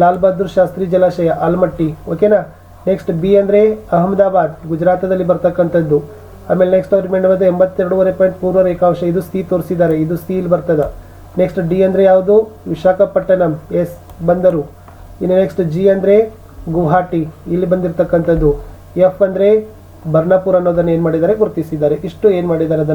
ಲಾಲ್ ಬಹದ್ದೂರ್ ಶಾಸ್ತ್ರಿ ಜಲಾಶಯ, ಆಲ್ಮಟ್ಟಿ. ಓಕೆನಾ ನೆಕ್ಸ್ಟ್ ಬಿ ಅಂದರೆ ಅಹಮದಾಬಾದ್, ಗುಜರಾತದಲ್ಲಿ ಬರ್ತಕ್ಕಂಥದ್ದು. ಆಮೇಲೆ ನೆಕ್ಸ್ಟ್ ಅವ್ರಿಗೆ ಅದು ಎಂಬತ್ತೆರಡೂವರೆ ಪಾಯಿಂಟ್ ಪೂರ್ವ ರೇಖಾಂಶ ಇದು ಸಿ ತೋರಿಸಿದ್ದಾರೆ. ಇದು ಸಿ ಇಲ್ಲಿ ಬರ್ತದ. ನೆಕ್ಸ್ಟ್ ಡಿ ಅಂದರೆ ಯಾವುದು? ವಿಶಾಖಪಟ್ಟಣಂ. ಎಸ್, ಬಂದರು. ಇನ್ನು ನೆಕ್ಸ್ಟ್ ಜಿ ಅಂದರೆ ಗುವಾಹಟಿ ಇಲ್ಲಿ ಬಂದಿರತಕ್ಕಂಥದ್ದು. ಎಫ್ ಅಂದರೆ ಬರ್ಣಾಪುರ ಅನ್ನೋದನ್ನು ಏನು ಮಾಡಿದ್ದಾರೆ ಗುರುತಿಸಿದ್ದಾರೆ. ಇಷ್ಟು ಏನು ಮಾಡಿದ್ದಾರೆ ಅದನ್ನು